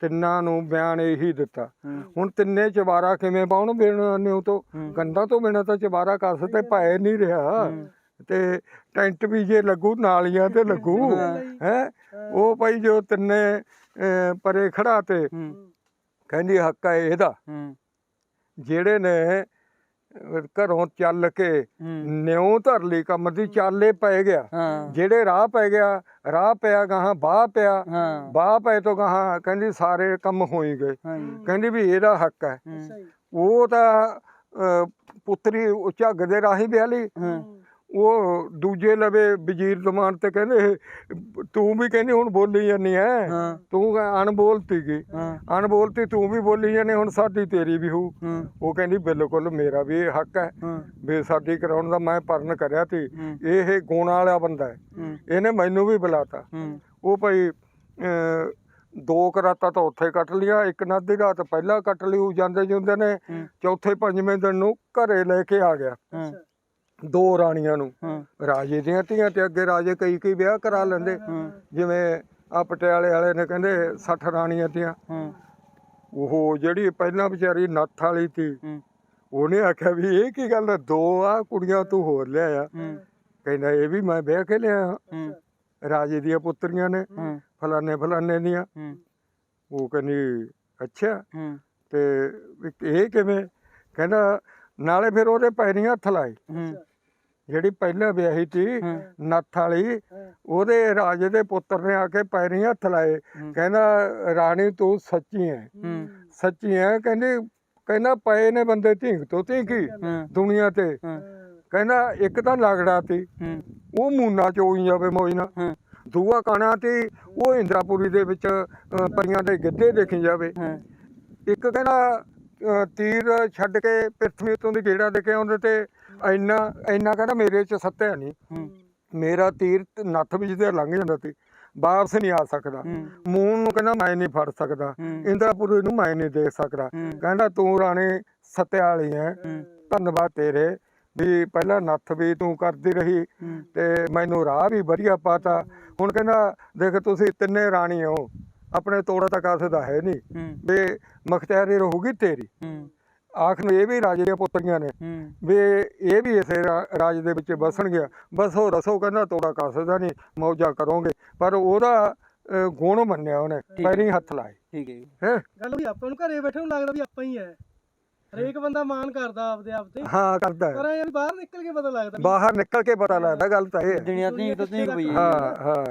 ਤਿੰਨਾਂ ਨੂੰ ਬਿਆਨ ਇਹੀ ਦਿੱਤਾ। ਹੁਣ ਤਿੰਨੇ ਚਵਾਰਾ ਕਿਵੇਂ ਪਾਉਣ ਬਿਨ ਨਿਉ ਤੋਂ। ਗੰਦਾ ਤੋਂ ਬਿਨਾ ਤਾਂ ਚਵਾਰਾ ਕਸ ਤੇ ਪਾਏ ਨਹੀਂ ਰਿਹਾ। ਤੇ ਟੈਂਟ ਵੀ ਜੇ ਲੱਗੂ ਨਾਲੀਆਂ ਤੇ ਲੱਗੂ। ਹਾਂ। ਉਹ ਭਾਈ ਜੋ ਤਿੰਨੇ ਪਰੇ ਖੜਾ ਤੇ ਕਹਿੰਦੀ ਹੱਕ ਹੈ ਇਹਦਾ। ਜਿਹੜੇ ਨੇ ਘਰੋਂ ਚੱਲ ਕੇ ਨਿਉ ਧਰ ਲਈ ਕੰਮ ਦੀ ਚਾਲੇ ਪੈ ਗਿਆ। ਜਿਹੜੇ ਰਾਹ ਪੈ ਗਿਆ ਰਾਹ ਪਿਆ ਗਾਹਾਂ ਬਾਹ ਪਿਆ। ਬਾਹ ਪਏ ਤੋਂ ਗਾਹਾਂ ਕਹਿੰਦੀ ਸਾਰੇ ਕੰਮ ਹੋਈ ਗਏ। ਕਹਿੰਦੀ ਵੀ ਇਹਦਾ ਹੱਕ ਹੈ। ਉਹ ਤਾਂ ਪੁੱਤਰੀ ਝੱਗ ਦੇ ਰਾਹੀਂ ਵਿਆਹ ਲਈ ਉਹ ਦੂਜੇ ਲਵੇ ਵਜ਼ੀਰ ਜ਼ਮਾਨ ਤੇ ਕਹਿੰਦੇ ਤੂੰ ਵੀ ਕਹਿੰਦੀ ਹੁਣ ਬੋਲੀ ਜਾਂਦੀ ਐ। ਤੂੰ ਅਣਬੋਲਤੀ ਗਈ ਅਣਬੋਲਤੀ ਤੂੰ ਵੀ ਬੋਲੀ ਜਾਂਦੀ ਹੁਣ ਸਾਡੀ ਤੇਰੀ ਵੀ ਹੋਊ। ਹੂੰ। ਉਹ ਕਹਿੰਦੀ ਬਿਲਕੁਲ ਮੇਰਾ ਵੀ ਇਹ ਹੱਕ ਹੈ। ਵੀ ਸਾਡੀ ਕਰਾਉਣ ਦਾ ਮੈਂ ਪਰਨ ਕਰਿਆ ਤੀ। ਇਹ ਗੁਣ ਵਾਲਾ ਬੰਦਾ ਹੈ। ਇਹਨੇ ਮੈਨੂੰ ਵੀ ਬੁਲਾਤਾ। ਉਹ ਭਾਈ ਦੋ ਕਰਾਤਾ ਤਾਂ ਉੱਥੇ ਕੱਟ ਲਿਆ ਇੱਕ ਨਾ ਅੱਧੀ ਰਾਤ ਪਹਿਲਾਂ ਕੱਟ ਉਹ ਜਾਂਦੇ ਜੁੰਦੇ ਨੇ ਚੌਥੇ ਪੰਜਵੇਂ ਦਿਨ ਨੂੰ ਘਰੇ ਲੈ ਕੇ ਆ ਗਿਆ। ਦੋ ਰਾਣੀਆਂ ਨੂੰ। ਰਾਜੇ ਦੀਆਂ ਧੀਆਂ ਤੇ ਅੱਗੇ ਰਾਜੇ ਕਈ ਕਈ ਵਿਆਹ ਕਰਾ ਲੈਂਦੇ। ਜਿਵੇਂ ਆ ਪਟਿਆਲੇ ਵਾਲੇ ਨੇ ਕਹਿੰਦੇ 60 ਰਾਣੀਆਂ ਤੀਆਂ। ਉਹ ਜਿਹੜੀ ਪਹਿਲਾਂ ਵਿਚਾਰੀ ਨੱਥ ਵਾਲੀ ਸੀ ਉਹਨੇ ਆਖਿਆ ਵੀ ਇਹ ਕੀ ਗੱਲ ਦੋ ਆ ਕੁੜੀਆਂ ਤੂੰ ਹੋਰ ਲਿਆਇਆ। ਕਹਿੰਦਾ ਇਹ ਵੀ ਮੈਂ ਵਿਆਹ ਕੇ ਲਿਆ ਰਾਜੇ ਦੀਆਂ ਪੁੱਤਰੀਆਂ ਨੇ ਫਲਾਣੇ ਫਲਾਣੇ ਦੀਆਂ। ਉਹ ਕਹਿੰਦੀ ਅੱਛਾ। ਤੇ ਇਹ ਕਿਵੇਂ? ਕਹਿੰਦਾ ਨਾਲੇ ਫਿਰ ਉਹਦੇ ਪੈਰੀਂ ਹੱਥ ਲਾਏ। ਜਿਹੜੀ ਪਹਿਲਾਂ ਵਿਆਹੀ ਸੀ ਨੱਥ ਵਾਲੀ ਉਹਦੇ ਰਾਜੇ ਦੇ ਪੁੱਤਰ ਨੇ ਆ ਕੇ ਪੈਰੀਂ ਹੱਥ ਲਾਏ। ਕਹਿੰਦਾ ਰਾਣੀ ਤੂੰ ਸੱਚੀ ਹੈ। ਸੱਚੀ ਹੈ ਕਹਿੰਦੀ ਕਹਿੰਦਾ ਪਏ ਨੇ ਬੰਦੇ ਢੀਂਗ ਤੋਂ ਢੀਂਗੀ ਦੁਨੀਆ ਤੇ। ਕਹਿੰਦਾ ਇੱਕ ਤਾਂ ਲਗੜਾ ਤੀ ਉਹ ਮੂਨਾ ਚੋਈ ਜਾਵੇ ਮੋਈ ਨਾ। ਹਾਂ। ਦੂਆ ਕਾਣਾ ਤੇ ਉਹ ਇੰਦਰਾਪੁਰੀ ਦੇ ਵਿੱਚ ਪਰੀਆਂ ਦੇ ਗਿੱਧੇ ਦੇਖੀ ਜਾਵੇ। ਇੱਕ ਕਹਿੰਦਾ ਤੀਰ ਛੱਡ ਕੇ ਪ੍ਰਿਥਵੀ ਤੋਂ ਦੀ ਜਿਹੜਾ ਦੇਖਿਆ ਉਹਦੇ ਤੇ। ਇੰਨਾ ਇੰਨਾ ਕਹਿੰਦਾ ਮੇਰੇ ਚ ਸੱਤਿਆ ਨਹੀਂ ਮੇਰਾ ਤੀਰ ਤੇ ਨੱਥ ਵਿੱਚ ਤੇ ਲੰਘ ਜਾਂਦਾ ਸੀ। ਵਾਪਸ ਨਹੀਂ ਆ ਸਕਦਾ। ਮੂਨ ਨੂੰ ਕਹਿੰਦਾ ਮੈਂ ਨਹੀਂ ਫੜ ਸਕਦਾ। ਇੰਦਰਾਪੁਰੀ ਨੂੰ ਮੈਂ ਨਹੀਂ ਦੇਖ ਸਕਦਾ। ਕਹਿੰਦਾ ਤੂੰ ਰਾਣੀ ਸੱਤਿਆ ਵਾਲੀ ਹੈ। ਧੰਨਵਾਦ ਤੇਰੇ ਵੀ ਪਹਿਲਾਂ ਨੱਥ ਵੀ ਤੂੰ ਕਰਦੀ ਰਹੀ ਤੇ ਮੈਨੂੰ ਰਾਹ ਵੀ ਵਧੀਆ ਪਾਤਾ। ਹੁਣ ਕਹਿੰਦਾ ਦੇਖ ਤੁਸੀਂ ਤਿੰਨੇ ਰਾਣੀ ਹੋ। ਆਪਣੇ ਤੋੜਾ ਤਾਂ ਕਾਸੇ ਦਾ ਹੈ। ਨਹੀਂ ਵੀ ਮਖਤਿਆਰੀ ਰਹੂਗੀ ਤੇਰੀ। ਹੂੰ ਆਖ ਨੂੰ ਇਹ ਵੀ ਰਾਜੇ ਦੀਆਂ ਪੁੱਤਰੀਆਂ ਨੇ। ਵੀ ਇਹ ਵੀ ਇਸੇ ਰਾਜ ਦੇ ਵਿੱਚ ਵਸਣਗੀਆਂ ਬਸ ਉਹ ਰਸੋ ਕਹਿੰਦਾ ਤੋੜਾ ਕਾਸੇ ਦਾ ਨਹੀਂ ਮੌਜਾ ਕਰੋਗੇ। ਪਰ ਉਹਦਾ ਗੁਣ ਮੰਨਿਆ ਉਹਨੇ। ਪੈਰੀਂ ਹੱਥ ਲਾਏ। ਠੀਕ ਹੈ ਹੈ? ਗੱਲ ਵੀ ਆਪਾਂ ਨੂੰ ਘਰੇ ਬੈਠੇ ਨੂੰ ਲੱਗਦਾ ਵੀ ਆਪਾਂ ਹੀ ਹੈ ਹਰੇਕ ਬੰਦਾ ਮਾਣ ਕਰਦਾ ਆਪਦੇ ਆਪ ਤੇ। ਹਾਂ ਕਰਦਾ ਹੈ। ਪਰ ਇਹ ਬਾਹਰ ਨਿਕਲ ਕੇ ਪਤਾ ਲੱਗਦਾ ਬਾਹਰ ਨਿਕਲ ਕੇ ਪਤਾ ਲੱਗਦਾ ਗੱਲ ਤਾਂ ਇਹ ਹੈ। ਦੁਨੀਆ ਤੀ ਤੋਂ ਤੀ ਪਈ ਹੈ ਹਾਂ ਹਾਂ।